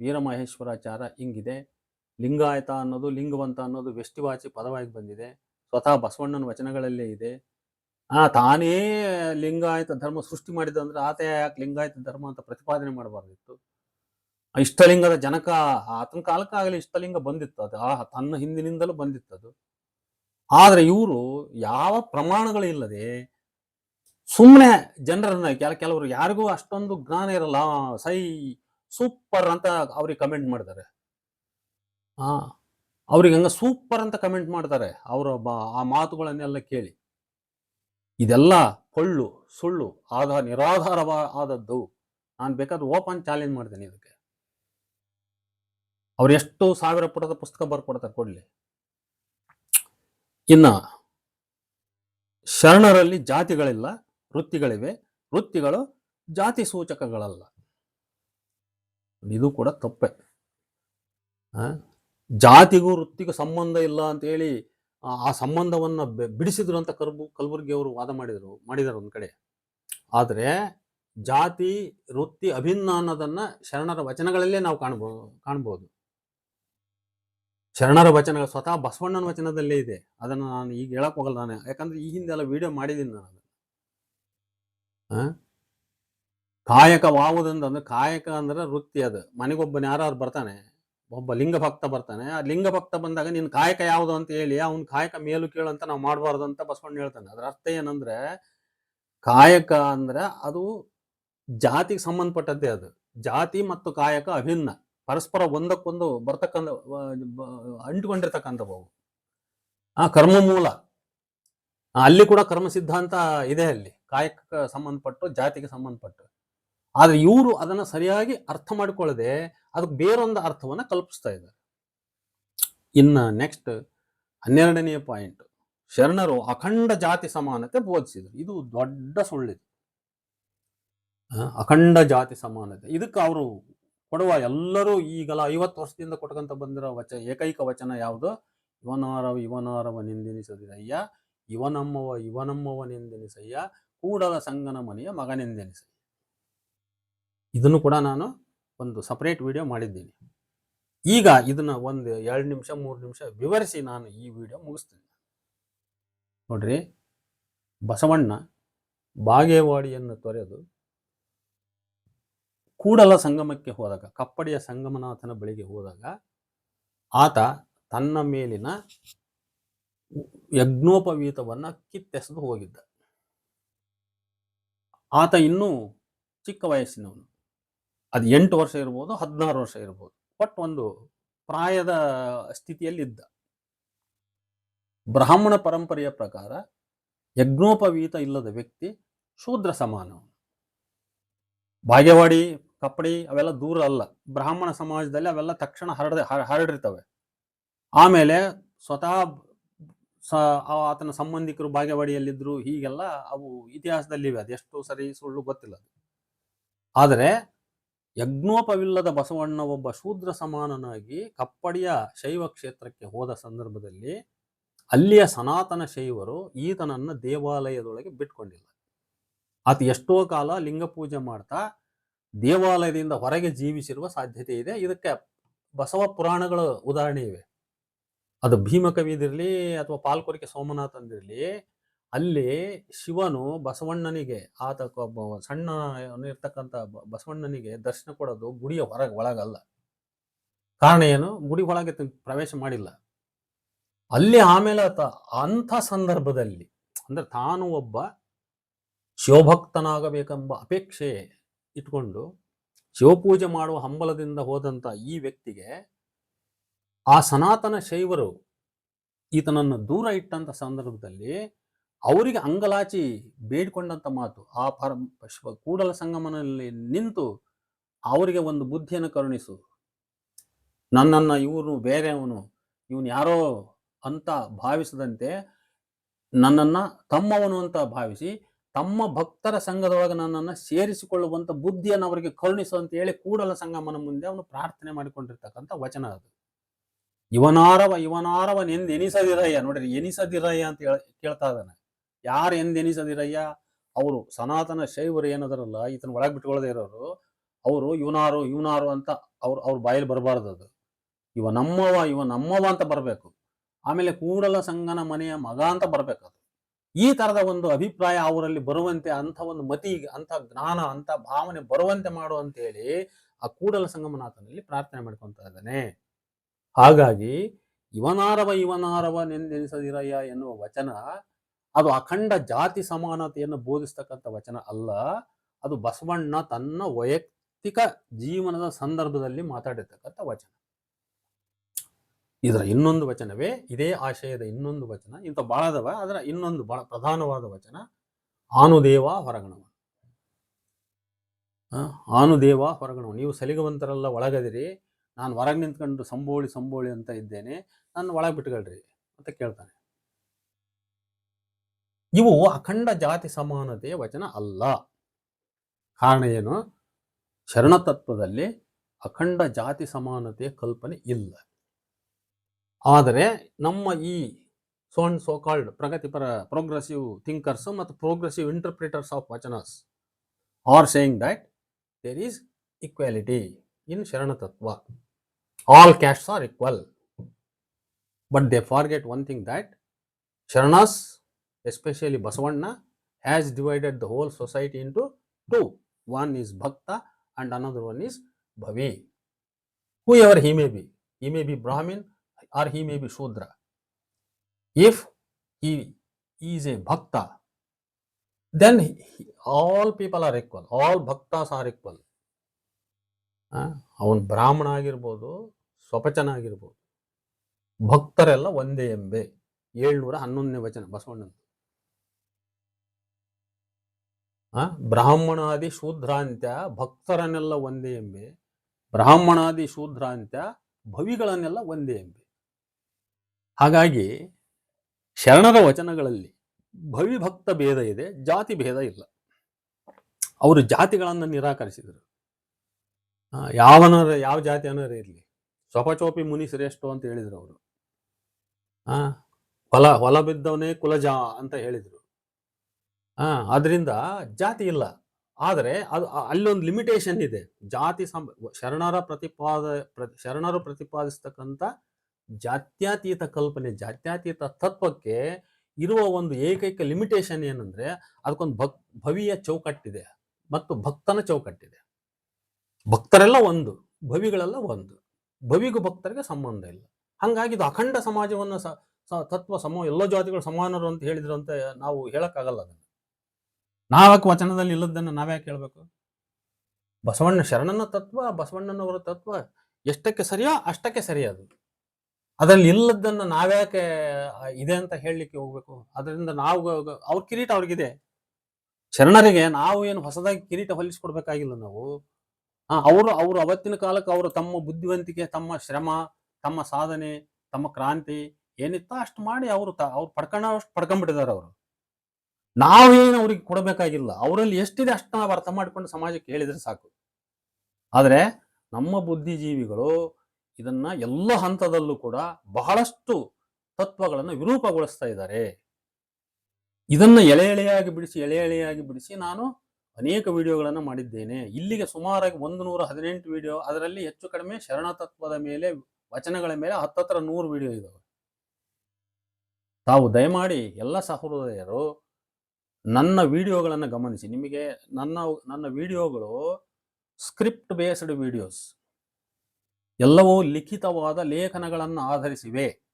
ವೀರಮಹೇಶ್ವರಾಚಾರ ಹಿಂಗಿದೆ. ಲಿಂಗಾಯತ ಅನ್ನೋದು, ಲಿಂಗವಂತ ಅನ್ನೋದು ವ್ಯಷ್ಟಿವಾಚಿ ಪದವಾಗಿ ಬಂದಿದೆ. ಸ್ವತಃ ಬಸವಣ್ಣನ ವಚನಗಳಲ್ಲೇ ಇದೆ. ಆ, ತಾನೇ ಲಿಂಗಾಯತ ಧರ್ಮ ಸೃಷ್ಟಿ ಮಾಡಿದ ಅಂದ್ರೆ ಆತ ಯಾಕೆ ಲಿಂಗಾಯತ ಧರ್ಮ ಅಂತ ಪ್ರತಿಪಾದನೆ ಮಾಡಬಾರ್ದಿತ್ತು? ಇಷ್ಟಲಿಂಗದ ಜನಕ, ಆತನ ಕಾಲಕ್ಕಾಗಲಿ ಇಷ್ಟಲಿಂಗ ಬಂದಿತ್ತು ಅದು. ಆ, ತನ್ನ ಹಿಂದಿನಿಂದಲೂ ಬಂದಿತ್ತು ಅದು. ಆದ್ರೆ ಇವರು ಯಾವ ಪ್ರಮಾಣಗಳು ಇಲ್ಲದೆ ಸುಮ್ಮನೆ ಜನರನ್ನ ಕೆಲ, ಕೆಲವರು ಯಾರಿಗೂ ಅಷ್ಟೊಂದು ಜ್ಞಾನ ಇರಲ್ಲ. ಸೈ, ಸೂಪರ್ ಅಂತ ಅವ್ರಿಗೆ ಕಮೆಂಟ್ ಮಾಡ್ತಾರೆ. ಹಾ ಅವ್ರಿಗೆ ಹಂಗ ಸೂಪರ್ ಅಂತ ಕಮೆಂಟ್ ಮಾಡ್ತಾರೆ. ಅವರ ಆ ಮಾತುಗಳನ್ನೆಲ್ಲ ಕೇಳಿ. ಇದೆಲ್ಲ ಕೊಳ್ಳು, ಸುಳ್ಳು ಆಧಾರ ನಿರಾಧಾರವಾದದ್ದು ನಾನು ಬೇಕಾದ್ರೆ ಓಪನ್ ಚಾಲೆಂಜ್ ಮಾಡ್ತೇನೆ ಇದಕ್ಕೆ. ಅವ್ರು ಎಷ್ಟು ಸಾವಿರ ಪುಟದ ಪುಸ್ತಕ ಬರ್ಕೊಡ್ತಾರೆ ಕೊಡಲಿ. ಇನ್ನ, ಶರಣರಲ್ಲಿ ಜಾತಿಗಳಿಲ್ಲ, ವೃತ್ತಿಗಳಿವೆ. ವೃತ್ತಿಗಳು ಜಾತಿ ಸೂಚಕಗಳಲ್ಲ. ಇದು ಕೂಡ ತಪ್ಪೆ. ಆ? ಜಾತಿಗೂ ವೃತ್ತಿಗೂ ಸಂಬಂಧ ಇಲ್ಲ ಅಂತ ಹೇಳಿ, ಆ ಸಂಬಂಧವನ್ನು ಬಿಡಿಸಿದ್ರು ಅಂತ ಕರ್ಬು, ಕಲಬುರ್ಗಿ ಅವರು ವಾದ ಮಾಡಿದರು ಮಾಡಿದ್ದಾರೆ ಒಂದು ಕಡೆ. ಆದರೆ ಜಾತಿ, ವೃತ್ತಿ ಅಭಿನ್ನ ಅನ್ನೋದನ್ನು ಶರಣರ ವಚನಗಳಲ್ಲೇ ನಾವು ಕಾಣ್ಬೋದು ಕಾಣ್ಬೋದು. ಶರಣರ ವಚನ ಸ್ವತಃ ಬಸವಣ್ಣನ ವಚನದಲ್ಲೇ ಇದೆ. ಅದನ್ನು ನಾನು ಈಗ ಹೇಳಕ್ ಹೋಗಲ್ಲ ನಾನು. ಯಾಕಂದ್ರೆ ಈ ಹಿಂದೆಲ್ಲ ವಿಡಿಯೋ ಮಾಡಿದ್ದೀನಿ ನಾನು ಅದನ್ನು. ಕಾಯಕ ವಾವುದಂದ್ರೆ ಕಾಯಕ ಅಂದ್ರೆ ವೃತ್ತಿ ಅದು. ಮನೆಗೊಬ್ಬನ ಯಾರು ಬರ್ತಾನೆ ಒಬ್ಬ ಲಿಂಗ ಭಕ್ತ ಬರ್ತಾನೆ. ಆ ಲಿಂಗ ಭಕ್ತ ಬಂದಾಗ ನಿನ್ನ ಕಾಯಕ ಯಾವುದು ಅಂತ ಹೇಳಿ, ಅವ್ನ ಕಾಯಕ ಮೇಲು ಕೇಳು ಅಂತ ನಾವು ಮಾಡಬಾರ್ದು ಅಂತ ಬಸವಣ್ಣ ಹೇಳ್ತಾನೆ. ಅದರ ಅರ್ಥ ಏನಂದ್ರೆ, ಕಾಯಕ ಅಂದ್ರೆ ಅದು ಜಾತಿಗೆ ಸಂಬಂಧಪಟ್ಟದ್ದೇ ಅದು. ಜಾತಿ ಮತ್ತು ಕಾಯಕ ಅಭಿನ್ನ. ಪರಸ್ಪರ ಒಂದಕ್ಕೊಂದು ಬರ್ತಕ್ಕಂಥ ಅಂಟುಕೊಂಡಿರ್ತಕ್ಕಂಥವು ಆ ಕರ್ಮ ಮೂಲ ಅಲ್ಲಿ ಕೂಡ ಕರ್ಮ ಸಿದ್ಧಾಂತ ಇದೆ ಅಲ್ಲಿ. ಕಾಯಕಕ್ಕೆ ಸಂಬಂಧಪಟ್ಟು, ಜಾತಿಗೆ ಸಂಬಂಧಪಟ್ಟು. ಆದ್ರೆ ಇವರು ಅದನ್ನ ಸರಿಯಾಗಿ ಅರ್ಥ ಮಾಡಿಕೊಳ್ಳದೆ ಅದಕ್ಕೆ ಬೇರೊಂದು ಅರ್ಥವನ್ನ ಕಲ್ಪಿಸ್ತಾ ಇದ್ದಾರೆ. ಇನ್ನ ನೆಕ್ಸ್ಟ್ ಹನ್ನೆರಡನೆಯ ಪಾಯಿಂಟ್ ಶರಣರು ಅಖಂಡ ಜಾತಿ ಸಮಾನತೆ ಬೋಧಿಸಿದ್ರು. ಇದು ದೊಡ್ಡ ಸುಳ್ಳಿದು. ಅಖಂಡ ಜಾತಿ ಸಮಾನತೆ. ಇದಕ್ಕೆ ಅವರು ಕೊಡುವ ಎಲ್ಲರೂ ಈಗಲ ಐವತ್ತು ವರ್ಷದಿಂದ ಕೊಟ್ಕೊಂತ ಬಂದಿರೋ ವಚ, ಏಕೈಕ ವಚನ ಯಾವುದು? ಇವನಾರವ ಇವನಾರವ ನಿಂದೆನಿಸದಿರಯ್ಯ. ಇವನಮ್ಮವ ಇವನಮ್ಮವ ನಿಂದೆನಿಸಯ್ಯ. ಕೂಡಲ ಸಂಗನ ಮನೆಯ ಮಗನೆಂದೆನಿಸಯ್ಯ. ಇದನ್ನು ಕೂಡ ನಾನು ಒಂದು ಸಪರೇಟ್ ವಿಡಿಯೋ ಮಾಡಿದ್ದೀನಿ. ಈಗ ಇದನ್ನ ಒಂದು ಎರಡು ನಿಮಿಷ, ಮೂರು ನಿಮಿಷ ವಿವರಿಸಿ ನಾನು ಈ ವಿಡಿಯೋ ಮುಗಿಸ್ತೀನಿ. ನೋಡ್ರಿ, ಬಸವಣ್ಣ ಬಾಗೇವಾಡಿಯನ್ನು ತೊರೆದು ಕೂಡಲ ಸಂಗಮಕ್ಕೆ ಹೋದಾಗ, ಕಪ್ಪಡಿಯ ಸಂಗಮನಾಥನ ಬಳಿಗೆ ಹೋದಾಗ ಆತ ತನ್ನ ಮೇಲಿನ ಯಜ್ಞೋಪವೀತವನ್ನು ಕಿತ್ತೆಸೆದು ಹೋಗಿದ್ದ. ಆತ ಇನ್ನೂ ಚಿಕ್ಕ ವಯಸ್ಸಿನವನು. ಅದು ಎಂಟು ವರ್ಷ ಇರ್ಬೋದು, ಹದಿನಾರು ವರ್ಷ ಇರ್ಬೋದು. ಬಟ್ ಒಂದು ಪ್ರಾಯದ ಸ್ಥಿತಿಯಲ್ಲಿದ್ದ. ಬ್ರಾಹ್ಮಣ ಪರಂಪರೆಯ ಪ್ರಕಾರ ಯಜ್ಞೋಪವೀತ ಇಲ್ಲದ ವ್ಯಕ್ತಿ ಶೂದ್ರ ಸಮಾನ ಬಾಗೇವಾಡಿ, ಕಪ್ಪಡಿ ಅವೆಲ್ಲ ದೂರ ಅಲ್ಲ. ಬ್ರಾಹ್ಮಣ ಸಮಾಜದಲ್ಲಿ ಅವೆಲ್ಲ ತಕ್ಷಣ ಹರಡ ಹರಡಿರ್ತವೆ. ಆಮೇಲೆ ಸ್ವತಃ ಆತನ ಸಂಬಂಧಿಕರು ಬಾಗೇವಾಡಿಯಲ್ಲಿದ್ದರು ಹೀಗೆಲ್ಲ ಅವು ಇತಿಹಾಸದಲ್ಲಿವೆ. ಅದೆಷ್ಟು ಸರಿ ಸುಳ್ಳು ಗೊತ್ತಿಲ್ಲ. ಆದರೆ ಯಜ್ಞೋಪವಿಲ್ಲದ ಬಸವಣ್ಣ ಒಬ್ಬ ಶೂದ್ರ ಸಮಾನನಾಗಿ ಕಪ್ಪಡಿಯ ಶೈವ ಕ್ಷೇತ್ರಕ್ಕೆ ಹೋದ ಸಂದರ್ಭದಲ್ಲಿ ಅಲ್ಲಿಯ ಸನಾತನ ಶೈವರು ಈತನನ್ನು ದೇವಾಲಯದೊಳಗೆ ಬಿಟ್ಕೊಂಡಿಲ್ಲ. ಆತ ಎಷ್ಟೋ ಕಾಲ ಲಿಂಗ ಪೂಜೆ ಮಾಡ್ತಾ ದೇವಾಲಯದಿಂದ ಹೊರಗೆ ಜೀವಿಸಿರುವ ಸಾಧ್ಯತೆ ಇದೆ. ಇದಕ್ಕೆ ಬಸವ ಪುರಾಣಗಳು ಉದಾಹರಣೆ ಇವೆ. ಅದು ಭೀಮಕವಿದಿರಲಿ ಅಥವಾ ಪಾಲ್ಕೊರಿಕೆ ಸೋಮನಾಥ್ ಅಂದಿರಲಿ ಅಲ್ಲಿ ಶಿವನು ಬಸವಣ್ಣನಿಗೆ, ಆತ ಸಣ್ಣ ಇರ್ತಕ್ಕಂಥ ಬಸವಣ್ಣನಿಗೆ ದರ್ಶನ ಕೊಡೋದು ಗುಡಿಯ ಹೊರಗೆ ಒಳಗಲ್ಲ. ಕಾರಣ ಏನು? ಗುಡಿ ಒಳಗೆ ಪ್ರವೇಶ ಮಾಡಿಲ್ಲ. ಅಲ್ಲಿ ಆಮೇಲೆ ಆತ ಅಂಥ ಸಂದರ್ಭದಲ್ಲಿ, ಅಂದ್ರೆ ತಾನು ಒಬ್ಬ ಶಿವಭಕ್ತನಾಗಬೇಕೆಂಬ ಅಪೇಕ್ಷೆ ಇಟ್ಕೊಂಡು ಶಿವಪೂಜೆ ಮಾಡುವ ಹಂಬಲದಿಂದ ಹೋದಂಥ ಈ ವ್ಯಕ್ತಿಗೆ ಆ ಸನಾತನ ಶೈವರು ಈತನನ್ನು ದೂರ ಇಟ್ಟಂತ ಸಂದರ್ಭದಲ್ಲಿ ಅವರಿಗೆ ಅಂಗಲಾಚಿ ಬೇಡಿಕೊಂಡಂತ ಮಾತು, ಆ ಪರ ಕೂಡಲ ಸಂಗಮನಲ್ಲಿ ನಿಂತು ಅವರಿಗೆ ಒಂದು ಬುದ್ಧಿಯನ್ನು ಕರುಣಿಸು. ನನ್ನನ್ನು ಇವನು ಬೇರೆಯವನು, ಇವನು ಯಾರೋ ಅಂತ ಭಾವಿಸದಂತೆ ನನ್ನನ್ನು ತಮ್ಮವನು ಅಂತ ಭಾವಿಸಿ, ತಮ್ಮ ಭಕ್ತರ ಸಂಘದೊಳಗೆ ನನ್ನನ್ನು ಸೇರಿಸಿಕೊಳ್ಳುವಂಥ ಬುದ್ಧಿಯನ್ನು ಅವರಿಗೆ ಕರುಣಿಸು ಅಂತ ಹೇಳಿ ಕೂಡಲ ಸಂಗಮನ ಮುಂದೆ ಅವನು ಪ್ರಾರ್ಥನೆ ಮಾಡಿಕೊಂಡಿರ್ತಕ್ಕಂಥ ವಚನ ಅದು. ಇವನಾರವ ಇವನಾರವನ್ ಎಂದ್ ಎನಿಸದಿರಯ್ಯ, ನೋಡ್ರಿ ಎನಿಸದಿರಯ್ಯ ಅಂತ ಹೇಳ ಕೇಳ್ತಾ ಇದ್ದಾನೆ. ಯಾರು ಎಂದೆನಿಸದಿರಯ್ಯ ಅವರು ಸನಾತನ ಶೈವರು ಏನದರಲ್ಲ, ಈತನ ಒಳಗೆ ಬಿಟ್ಕೊಳ್ಳದೆ ಇರೋರು, ಅವರು ಇವನಾರು ಇವನಾರು ಅಂತ ಅವ್ರು, ಅವ್ರ ಬಾಯಲ್ಲಿ ಬರಬಾರ್ದು ಅದು. ಇವ ನಮ್ಮವ ಇವ ನಮ್ಮವ ಅಂತ ಬರಬೇಕು. ಆಮೇಲೆ ಕೂಡಲ ಸಂಗನ ಮನೆಯ ಮಗ ಅಂತ ಬರ್ಬೇಕು ಅದು ಈ ತರದ ಒಂದು ಅಭಿಪ್ರಾಯ ಅವರಲ್ಲಿ ಬರುವಂತೆ ಅಂಥ ಒಂದು ಮತಿ, ಅಂಥ ಜ್ಞಾನ ಅಂತ ಭಾವನೆ ಬರುವಂತೆ ಮಾಡು ಅಂತ ಹೇಳಿ ಆ ಕೂಡಲ ಸಂಗಮನಾಥನಲ್ಲಿ ಪ್ರಾರ್ಥನೆ ಮಾಡ್ಕೊಂತ ಇದ್ದಾನೆ. ಹಾಗಾಗಿ, ಇವನಾರವ ಇವನಾರವ ನೆನೆಸದಿರಯ್ಯ ಎನ್ನುವ ವಚನ ಅದು ಅಖಂಡ ಜಾತಿ ಸಮಾನತೆಯನ್ನು ಬೋಧಿಸ್ತಕ್ಕಂಥ ವಚನ ಅಲ್ಲ. ಅದು ಬಸವಣ್ಣ ತನ್ನ ವೈಯಕ್ತಿಕ ಜೀವನದ ಸಂದರ್ಭದಲ್ಲಿ ಮಾತಾಡಿರ್ತಕ್ಕಂಥ ವಚನ. ಇದರ ಇನ್ನೊಂದು ವಚನವೇ, ಇದೇ ಆಶಯದ ಇನ್ನೊಂದು ವಚನ. ಇಂಥ ಬಹಳ ಅದಾವ ಅದರ ಇನ್ನೊಂದು ಬಹಳ ಪ್ರಧಾನವಾದ ವಚನ, ಆನುದೇವ ಹೊರಗಣವ. ಆನುದೇವ ಹೊರಗಣವ. ನೀವು ಸಲಿಗವಂತರೆಲ್ಲ ಒಳಗದಿರಿ, ನಾನು ಹೊರಗೆ ನಿಂತ್ಕೊಂಡು ಸಂಬೋಳಿ ಸಂಬೋಳಿ ಅಂತ ಇದ್ದೇನೆ ನಾನು ಒಳಗೆ ಬಿಟ್ಕೊಳ್ರಿ ಅಂತ ಕೇಳ್ತಾನೆ. ಇವು ಅಖಂಡ ಜಾತಿ ಸಮಾನತೆಯ ವಚನ ಅಲ್ಲ. ಕಾರಣ ಏನು? ಶರಣತತ್ವದಲ್ಲಿ ಅಖಂಡ ಜಾತಿ ಸಮಾನತೆಯ ಕಲ್ಪನೆ ಇಲ್ಲ. ಆದರೆ ನಮ್ಮ ಈ ಸೋನ್ ಸೋಕಾಲ್ಡ್ ಪ್ರಗತಿಪರ ಪ್ರೋಗ್ರೆಸಿವ್ ಥಿಂಕರ್ಸ್ ಮತ್ತು progressive interpreters of vachanas are saying that there is equality in ಶರಣತತ್ವ all castes are equal but they forget one thing that Sharanas, especially Basavanna has divided the whole society into two two one is bhakta and another one is bhavi whoever he may be he may be Brahmin or he may be Shudra if he is a bhakta then all people are equal all bhaktas are equal ಅವನು ಬ್ರಾಹ್ಮಣ ಆಗಿರ್ಬೋದು ಸ್ವಪಚನ ಆಗಿರ್ಬೋದು. ಭಕ್ತರೆಲ್ಲ ಒಂದೇ ಎಂಬೆ ಏಳ್ನೂರ ಹನ್ನೊಂದನೇ ವಚನ ಬಸವಣ್ಣಂದು ಆ? ಬ್ರಾಹ್ಮಣಾದಿ ಶೂದ್ರಾಂತ್ಯ ಭಕ್ತರನ್ನೆಲ್ಲ ಒಂದೇ ಎಂಬೆ. ಬ್ರಾಹ್ಮಣಾದಿ ಶೂದ್ರಾಂತ್ಯ ಭವಿಗಳನ್ನೆಲ್ಲ ಒಂದೇ ಎಂಬೆ. ಹಾಗಾಗಿ ಶರಣರ ವಚನಗಳಲ್ಲಿ ಭವಿ ಭಕ್ತ ಭೇದ ಇದೆ, ಜಾತಿ ಭೇದ ಇಲ್ಲ. ಅವರು ಜಾತಿಗಳನ್ನು ನಿರಾಕರಿಸಿದರು. ಯಾವನಾರ ಯಾವ ಜಾತಿ ಅನ್ನೋರು ಇರಲಿ. ಸ್ವಪಚೋಪಿ ಮುನಿ ಶ್ರೇಷ್ಠ ಅಂತ ಹೇಳಿದ್ರು ಅವರು. ಹೊಲ ಹೊಲ ಬಿದ್ದವನೇ ಕುಲಜ ಅಂತ ಹೇಳಿದ್ರು. ಅದರಿಂದ ಜಾತಿ ಇಲ್ಲ. ಆದರೆ ಅದು ಅಲ್ಲೊಂದು ಲಿಮಿಟೇಷನ್ ಇದೆ. ಜಾತಿ ಸಂ ಶರಣರ ಪ್ರತಿಪಾದ, ಪ್ರ- ಶರಣರು ಪ್ರತಿಪಾದಿಸ್ತಕ್ಕಂಥ ಜಾತ್ಯತೀತ ಕಲ್ಪನೆ, ಜಾತ್ಯತೀತ ತತ್ವಕ್ಕೆ ಇರುವ ಒಂದು ಏಕೈಕ ಲಿಮಿಟೇಷನ್ ಏನಂದ್ರೆ ಅದಕ್ಕೊಂದು ಭಕ್, ಭವಿಯ ಚೌಕಟ್ಟಿದೆ ಮತ್ತು ಭಕ್ತನ ಚೌಕಟ್ಟಿದೆ. ಭಕ್ತರೆಲ್ಲ ಒಂದು, ಭವಿಗಳೆಲ್ಲ ಒಂದು. ಭವಿಗೂ ಭಕ್ತರಿಗೆ ಸಂಬಂಧ ಇಲ್ಲ. ಹಂಗಾಗಿ ಇದು ಅಖಂಡ ಸಮಾಜವನ್ನು ಸ- ತತ್ವ, ಸಮ, ಎಲ್ಲ ಜಾತಿಗಳು ಸಮಾನರು ಅಂತ ಹೇಳಿದ್ರು ಅಂತ ನಾವು ಹೇಳಕ್ಕಾಗಲ್ಲ ಅದನ್ನು. ನಾವ್ಯಾಕೆ ವಚನದಲ್ಲಿ ಇಲ್ಲದನ್ನು ನಾವ್ಯಾಕೆ ಹೇಳ್ಬೇಕು? ಬಸವಣ್ಣ ಶರಣನ ತತ್ವ, ಬಸವಣ್ಣನವರ ತತ್ವ ಎಷ್ಟಕ್ಕೆ ಸರಿಯೋ ಅಷ್ಟಕ್ಕೆ ಸರಿ ಅದು. ಅದರಲ್ಲಿ ಇಲ್ಲದನ್ನು ನಾವ್ಯಾಕೆ ಇದೆ ಅಂತ ಹೇಳಲಿಕ್ಕೆ ಹೋಗ್ಬೇಕು? ಅದರಿಂದ ನಾವು ಅವ್ರ ಕಿರೀಟ ಅವ್ರಿಗಿದೆ. ಶರಣರಿಗೆ ನಾವು ಏನು ಹೊಸದಾಗಿ ಕಿರೀಟ ಹೊಲಿಸ್ಕೊಡ್ಬೇಕಾಗಿಲ್ಲ ನಾವು. ಅವರು ಅವರು ಅವತ್ತಿನ ಕಾಲಕ್ಕೆ ಅವರು ತಮ್ಮ ಬುದ್ಧಿವಂತಿಕೆ, ತಮ್ಮ ಶ್ರಮ, ತಮ್ಮ ಸಾಧನೆ, ತಮ್ಮ ಕ್ರಾಂತಿ ಏನಿತ್ತ ಅಷ್ಟು ಮಾಡಿ ಅವರು ಅವ್ರು ಪಡ್ಕೊಂಡಷ್ಟು ಪಡ್ಕೊಂಡ್ಬಿಟ್ಟಿದ್ದಾರೆ ಅವರು. ನಾವೇನು ಅವ್ರಿಗೆ ಕೊಡಬೇಕಾಗಿಲ್ಲ. ಅವರಲ್ಲಿ ಎಷ್ಟಿದೆ ಅಷ್ಟು ನಾವು ಅರ್ಥ ಮಾಡಿಕೊಂಡು ಸಮಾಜಕ್ಕೆ ಹೇಳಿದ್ರೆ ಸಾಕು. ಆದರೆ ನಮ್ಮ ಬುದ್ಧಿಜೀವಿಗಳು ಇದನ್ನ ಎಲ್ಲ ಹಂತದಲ್ಲೂ ಕೂಡ ಬಹಳಷ್ಟು ತತ್ವಗಳನ್ನು ವಿರೂಪಗೊಳಿಸ್ತಾ ಇದ್ದಾರೆ. ಇದನ್ನ ಎಳೆ ಎಳೆಯಾಗಿ ಬಿಡಿಸಿ, ಎಳೆ ಎಳೆಯಾಗಿ ಬಿಡಿಸಿ ನಾನು ಅನೇಕ ವಿಡಿಯೋಗಳನ್ನು ಮಾಡಿದ್ದೇನೆ. ಇಲ್ಲಿಗೆ ಸುಮಾರಾಗಿ ಒಂದು ನೂರ ಹದಿನೆಂಟು ವಿಡಿಯೋ, ಅದರಲ್ಲಿ ಹೆಚ್ಚು ಕಡಿಮೆ ಶರಣತತ್ವದ ಮೇಲೆ, ವಚನಗಳ ಮೇಲೆ ಹತ್ತತ್ರ ನೂರು ವಿಡಿಯೋ ಇದಾವೆ. ತಾವು ದಯಮಾಡಿ ಎಲ್ಲ ಸಹೃದಯರು ನನ್ನ ವಿಡಿಯೋಗಳನ್ನು ಗಮನಿಸಿ. ನಿಮಗೆ ನನ್ನ ನನ್ನ ವಿಡಿಯೋಗಳು ಸ್ಕ್ರಿಪ್ಟ್ ಬೇಸ್ಡ್ ವಿಡಿಯೋಸ್. ಎಲ್ಲವೂ ಲಿಖಿತವಾದ ಲೇಖನಗಳನ್ನು ಆಧರಿಸಿವೆ.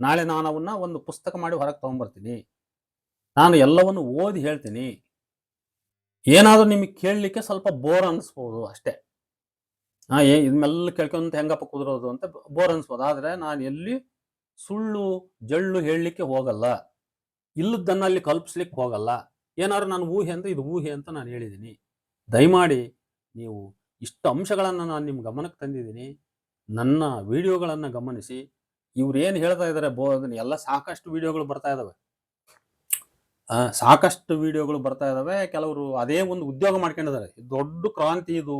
ನಾಳೆ ನಾನು ಅವನ್ನ ಒಂದು ಪುಸ್ತಕ ಮಾಡಿ ಹೊರಗೆ ತೊಗೊಂಬರ್ತೀನಿ. ನಾನು ಎಲ್ಲವನ್ನು ಓದಿ ಹೇಳ್ತೀನಿ. ಏನಾದರೂ ನಿಮಗೆ ಕೇಳಲಿಕ್ಕೆ ಸ್ವಲ್ಪ ಬೋರ್ ಅನ್ನಿಸ್ಬೋದು ಅಷ್ಟೇ. ಹಾಂ, ಏ ಇದನ್ನೆಲ್ಲ ಕೇಳ್ಕೊಂತ ಹೆಂಗಪ್ಪ ಕುದುರೋದು ಅಂತ ಬೋರ್ ಅನ್ಸ್ಬೋದು. ಆದರೆ ನಾನು ಎಲ್ಲಿ ಸುಳ್ಳು, ಜಳ್ಳು ಹೇಳಲಿಕ್ಕೆ ಹೋಗಲ್ಲ. ಇಲ್ಲದನ್ನ ಅಲ್ಲಿ ಕಲ್ಪಿಸ್ಲಿಕ್ಕೆ ಹೋಗಲ್ಲ. ಏನಾದ್ರು ನಾನು ಊಹೆ ಅಂತ ಇದು ಊಹೆ ಅಂತ ನಾನು ಹೇಳಿದ್ದೀನಿ ದಯಮಾಡಿ ನೀವು ಇಷ್ಟು ಅಂಶಗಳನ್ನು ನಾನು ನಿಮ್ಮ ಗಮನಕ್ಕೆ ತಂದಿದ್ದೀನಿ. ನನ್ನ ವಿಡಿಯೋಗಳನ್ನು ಗಮನಿಸಿ. ಇವ್ರು ಏನು ಹೇಳ್ತಾ ಇದ್ದಾರೆ ಬೋ ಎಲ್ಲ ಸಾಕಷ್ಟು ವಿಡಿಯೋಗಳು ಬರ್ತಾ ಇದ್ದಾವೆ ಸಾಕಷ್ಟು ವಿಡಿಯೋಗಳು ಬರ್ತಾ ಇದ್ದಾವೆ ಕೆಲವರು ಅದೇ ಒಂದು ಉದ್ಯೋಗ ಮಾಡ್ಕೊಂಡಿದ್ದಾರೆ. ದೊಡ್ಡ ಕ್ರಾಂತಿ ಇದು.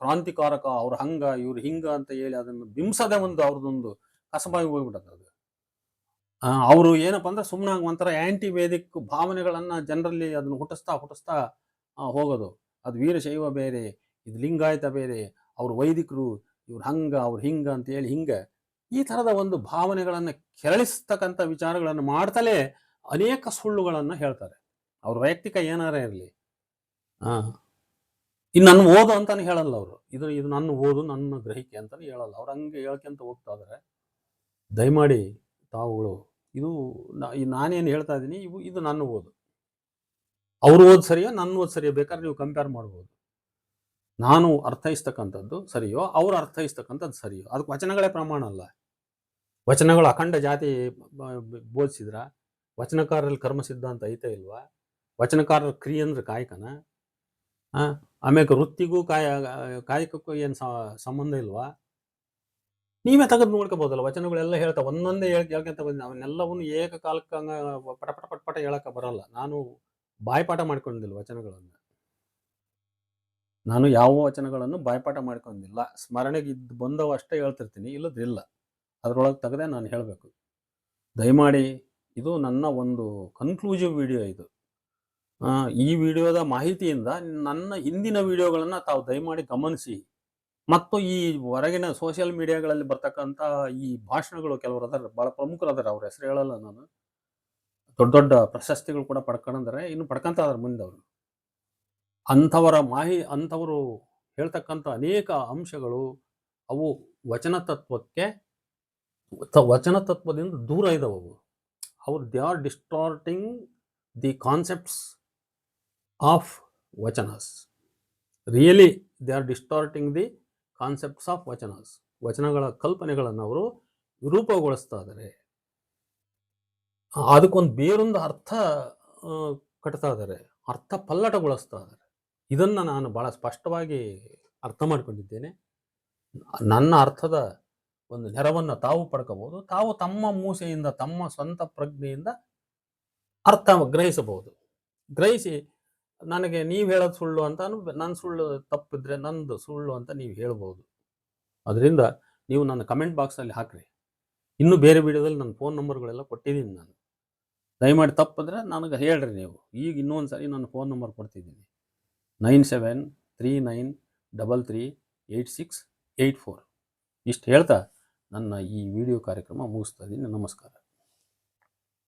ಕ್ರಾಂತಿಕಾರಕ ಅವ್ರು ಹಂಗ, ಇವ್ರು ಹಿಂಗ ಅಂತ ಹೇಳಿ ಅದನ್ನು ಬಿಂಬಿಸದೆ ಒಂದು ಅವ್ರದ್ದೊಂದು ಕಸಬಾಗಿ ಹೋಗ್ಬಿಟ್ಟದ ಅವರು ಏನಪ್ಪ ಅಂದ್ರೆ ಸುಮ್ಮನೆ ಒಂಥರ ಆಂಟಿ ವೇದಿಕ್ ಭಾವನೆಗಳನ್ನು ಜನರಲ್ಲಿ ಅದನ್ನು ಹುಟ್ಟಿಸ್ತಾ ಹುಟ್ಟಿಸ್ತಾ ಹೋಗೋದು. ಅದು ವೀರಶೈವ ಬೇರೆ, ಇದು ಲಿಂಗಾಯತ ಬೇರೆ, ಅವ್ರ ವೈದಿಕರು, ಇವ್ರು ಹಂಗ, ಅವ್ರು ಹಿಂಗ ಅಂತ ಹೇಳಿ ಹಿಂಗ ಈ ತರದ ಒಂದು ಭಾವನೆಗಳನ್ನು ಕೆರಳಿಸ್ತಕ್ಕಂಥ ವಿಚಾರಗಳನ್ನು ಮಾಡ್ತಲೇ ಅನೇಕ ಸುಳ್ಳುಗಳನ್ನು ಹೇಳ್ತಾರೆ. ಅವ್ರ ವೈಯಕ್ತಿಕ ಏನಾರ ಇರಲಿ. ಇನ್ನು ನನ್ನ ಓದು ಅಂತಾನೆ ಹೇಳಲ್ಲ ಅವರು. ಇದು ಇದು ನನ್ನ ಓದು, ನನ್ನ ಗ್ರಹಿಕೆ ಅಂತಾನೆ ಹೇಳಲ್ಲ. ಅವ್ರು ಹಂಗೆ ಹೇಳ್ಕೊಂತ ಹೋಗ್ತಾ ಇದಾರೆ. ದಯಮಾಡಿ ತಾವುಗಳು ಇದು ನಾನೇನು ಹೇಳ್ತಾ ಇದ್ದೀನಿ, ಇವು, ಇದು ನನ್ನ ಓದು. ಅವ್ರ ಓದ್ ಸರಿಯೋ ನನ್ನ ಓದ್ ಸರಿಯೋ ಬೇಕಾದ್ರೆ ನೀವು ಕಂಪೇರ್ ಮಾಡ್ಬೋದು. ನಾನು ಅರ್ಥೈಸ್ತಕ್ಕಂಥದ್ದು ಸರಿಯೋ, ಅವ್ರು ಅರ್ಥೈಸ್ತಕ್ಕಂಥದ್ದು ಸರಿಯೋ. ಅದಕ್ಕೆ ವಚನಗಳೇ ಪ್ರಮಾಣ ಅಲ್ಲ. ವಚನಗಳು ಅಖಂಡ ಜಾತಿ ಬೋಧಿಸಿದ್ರ, ವಚನಕಾರರಲ್ಲಿ ಕರ್ಮ ಸಿದ್ಧಾಂತ ಐತೆ ಇಲ್ವಾ? ವಚನಕಾರರ ಕ್ರಿಯೆ ಅಂದ್ರೆ ಕಾಯಕನ? ಆಮೇಲೆ ವೃತ್ತಿಗೂ ಕಾಯ, ಕಾಯಕಕ್ಕೂ ಏನು ಸಂಬಂಧ ಇಲ್ವಾ? ನೀವೇ ತೆಗೆದು ನೋಡ್ಕೋಬಹುದಲ್ಲ ವಚನಗಳೆಲ್ಲ ಹೇಳ್ತಾ ಒಂದೊಂದೇ ಹೇಳ್, ಹೇಳ್ಕೊಂತ ಬಂದ ಅವನ್ನೆಲ್ಲವನ್ನು ಏಕಕಾಲಕ್ಕೆ ಪಟ ಪಟ ಪಟ ಪಟ ಹೇಳಕ್ಕೆ ಬರಲ್ಲ. ನಾನು ಬಾಯ್ಪಾಠ ಮಾಡ್ಕೊಂಡಿಲ್ಲ ವಚನಗಳನ್ನು. ನಾನು ಯಾವ ವಚನಗಳನ್ನು ಬಾಯ್ಪಾಠ ಮಾಡ್ಕೊಂಡಿಲ್ಲ. ಸ್ಮರಣೆಗೆ ಇದ್ದು ಬಂದವು ಅಷ್ಟೇ ಹೇಳ್ತಿರ್ತೀನಿ, ಇಲ್ಲದಿಲ್ಲ. ಅದರೊಳಗೆ ತೆಗೆದೇ ನಾನು ಹೇಳಬೇಕು. ದಯಮಾಡಿ, ಇದು ನನ್ನ ಒಂದು ಕನ್ಕ್ಲೂಸಿವ್ ವಿಡಿಯೋ ಇದು. ಈ ವಿಡಿಯೋದ ಮಾಹಿತಿಯಿಂದ ನನ್ನ ಹಿಂದಿನ ವಿಡಿಯೋಗಳನ್ನು ತಾವು ದಯಮಾಡಿ ಗಮನಿಸಿ. ಮತ್ತು ಈ ಹೊರಗಿನ ಸೋಷಿಯಲ್ ಮೀಡಿಯಾಗಳಲ್ಲಿ ಬರ್ತಕ್ಕಂಥ ಈ ಭಾಷಣಗಳು ಕೆಲವರು ಅದರ ಭಾಳ ಪ್ರಮುಖರ ಅದಾರ ಅವ್ರ ಹೆಸರು ಹೇಳಲ್ಲ ನಾನು. ದೊಡ್ಡ ದೊಡ್ಡ ಪ್ರಶಸ್ತಿಗಳು ಕೂಡ ಪಡ್ಕೊಂಡಂದ್ರೆ ಇನ್ನು ಪಡ್ಕೊಂತ ಅದ್ರ ಮುಂದೆ ಅವರು ಅಂಥವರ ಮಾಹಿ, ಅಂಥವರು ಹೇಳ್ತಕ್ಕಂಥ ಅನೇಕ ಅಂಶಗಳು ಅವು ವಚನ ತತ್ವಕ್ಕೆ ವಚನ ತತ್ವದಿಂದ ದೂರ ಇದಾವೆ ಅವು. ಅವ್ರು they are distorting the concepts of vachanas. Really they are distorting the concepts of vachanas ವಚನಗಳ ಕಲ್ಪನೆಗಳನ್ನು ಅವರು ವಿರೂಪಗೊಳಿಸ್ತಾ ಇದ್ದಾರೆ ಅದಕ್ಕೊಂದು ಬೇರೊಂದು ಅರ್ಥ ಕಟ್ತಾ ಇದ್ದಾರೆ ಅರ್ಥ ಪಲ್ಲಟಗೊಳಿಸ್ತಾ ಇದ್ದಾರೆ ಇದನ್ನು ನಾನು ಭಾಳ ಸ್ಪಷ್ಟವಾಗಿ ಅರ್ಥ ಮಾಡಿಕೊಂಡಿದ್ದೇನೆ. ನನ್ನ ಅರ್ಥದ ಒಂದು ನೆರವನ್ನು ತಾವು ಪಡ್ಕೋಬಹುದು. ತಾವು ತಮ್ಮ ಮೂಸೆಯಿಂದ, ತಮ್ಮ ಸ್ವಂತ ಪ್ರಜ್ಞೆಯಿಂದ ಅರ್ಥ ಗ್ರಹಿಸಬಹುದು. ಗ್ರಹಿಸಿ ನನಗೆ ನೀವು ಹೇಳೋದು ಸುಳ್ಳು ಅಂತ ನನ್ನ ಸುಳ್ಳು ತಪ್ಪಿದ್ರೆ ನಂದು ಸುಳ್ಳು ಅಂತ ನೀವು ಹೇಳ್ಬೋದು. ಅದರಿಂದ ನೀವು ನನ್ನ ಕಮೆಂಟ್ ಬಾಕ್ಸಲ್ಲಿ ಹಾಕ್ರಿ. ಇನ್ನೂ ಬೇರೆ ವಿಡಿಯೋದಲ್ಲಿ ನನ್ನ ಫೋನ್ ನಂಬರ್ಗಳೆಲ್ಲ ಕೊಟ್ಟಿದ್ದೀನಿ ನಾನು. ದಯಮಾಡಿ ತಪ್ಪಿದ್ರೆ ನನಗೆ ಹೇಳ್ರಿ ನೀವು. ಈಗ ಇನ್ನೊಂದು ಸಾರಿ ನನ್ನ phone number ಕೊಡ್ತಿದ್ದೀನಿ. Nine seven three nine double three eight six eight four. ಇಷ್ಟು ಹೇಳ್ತಾ ನನ್ನ ಈ ವಿಡಿಯೋ ಕಾರ್ಯಕ್ರಮ ಮುಗಿಸ್ತಾ ಇದ್ದೀನಿ. ನಮಸ್ಕಾರ.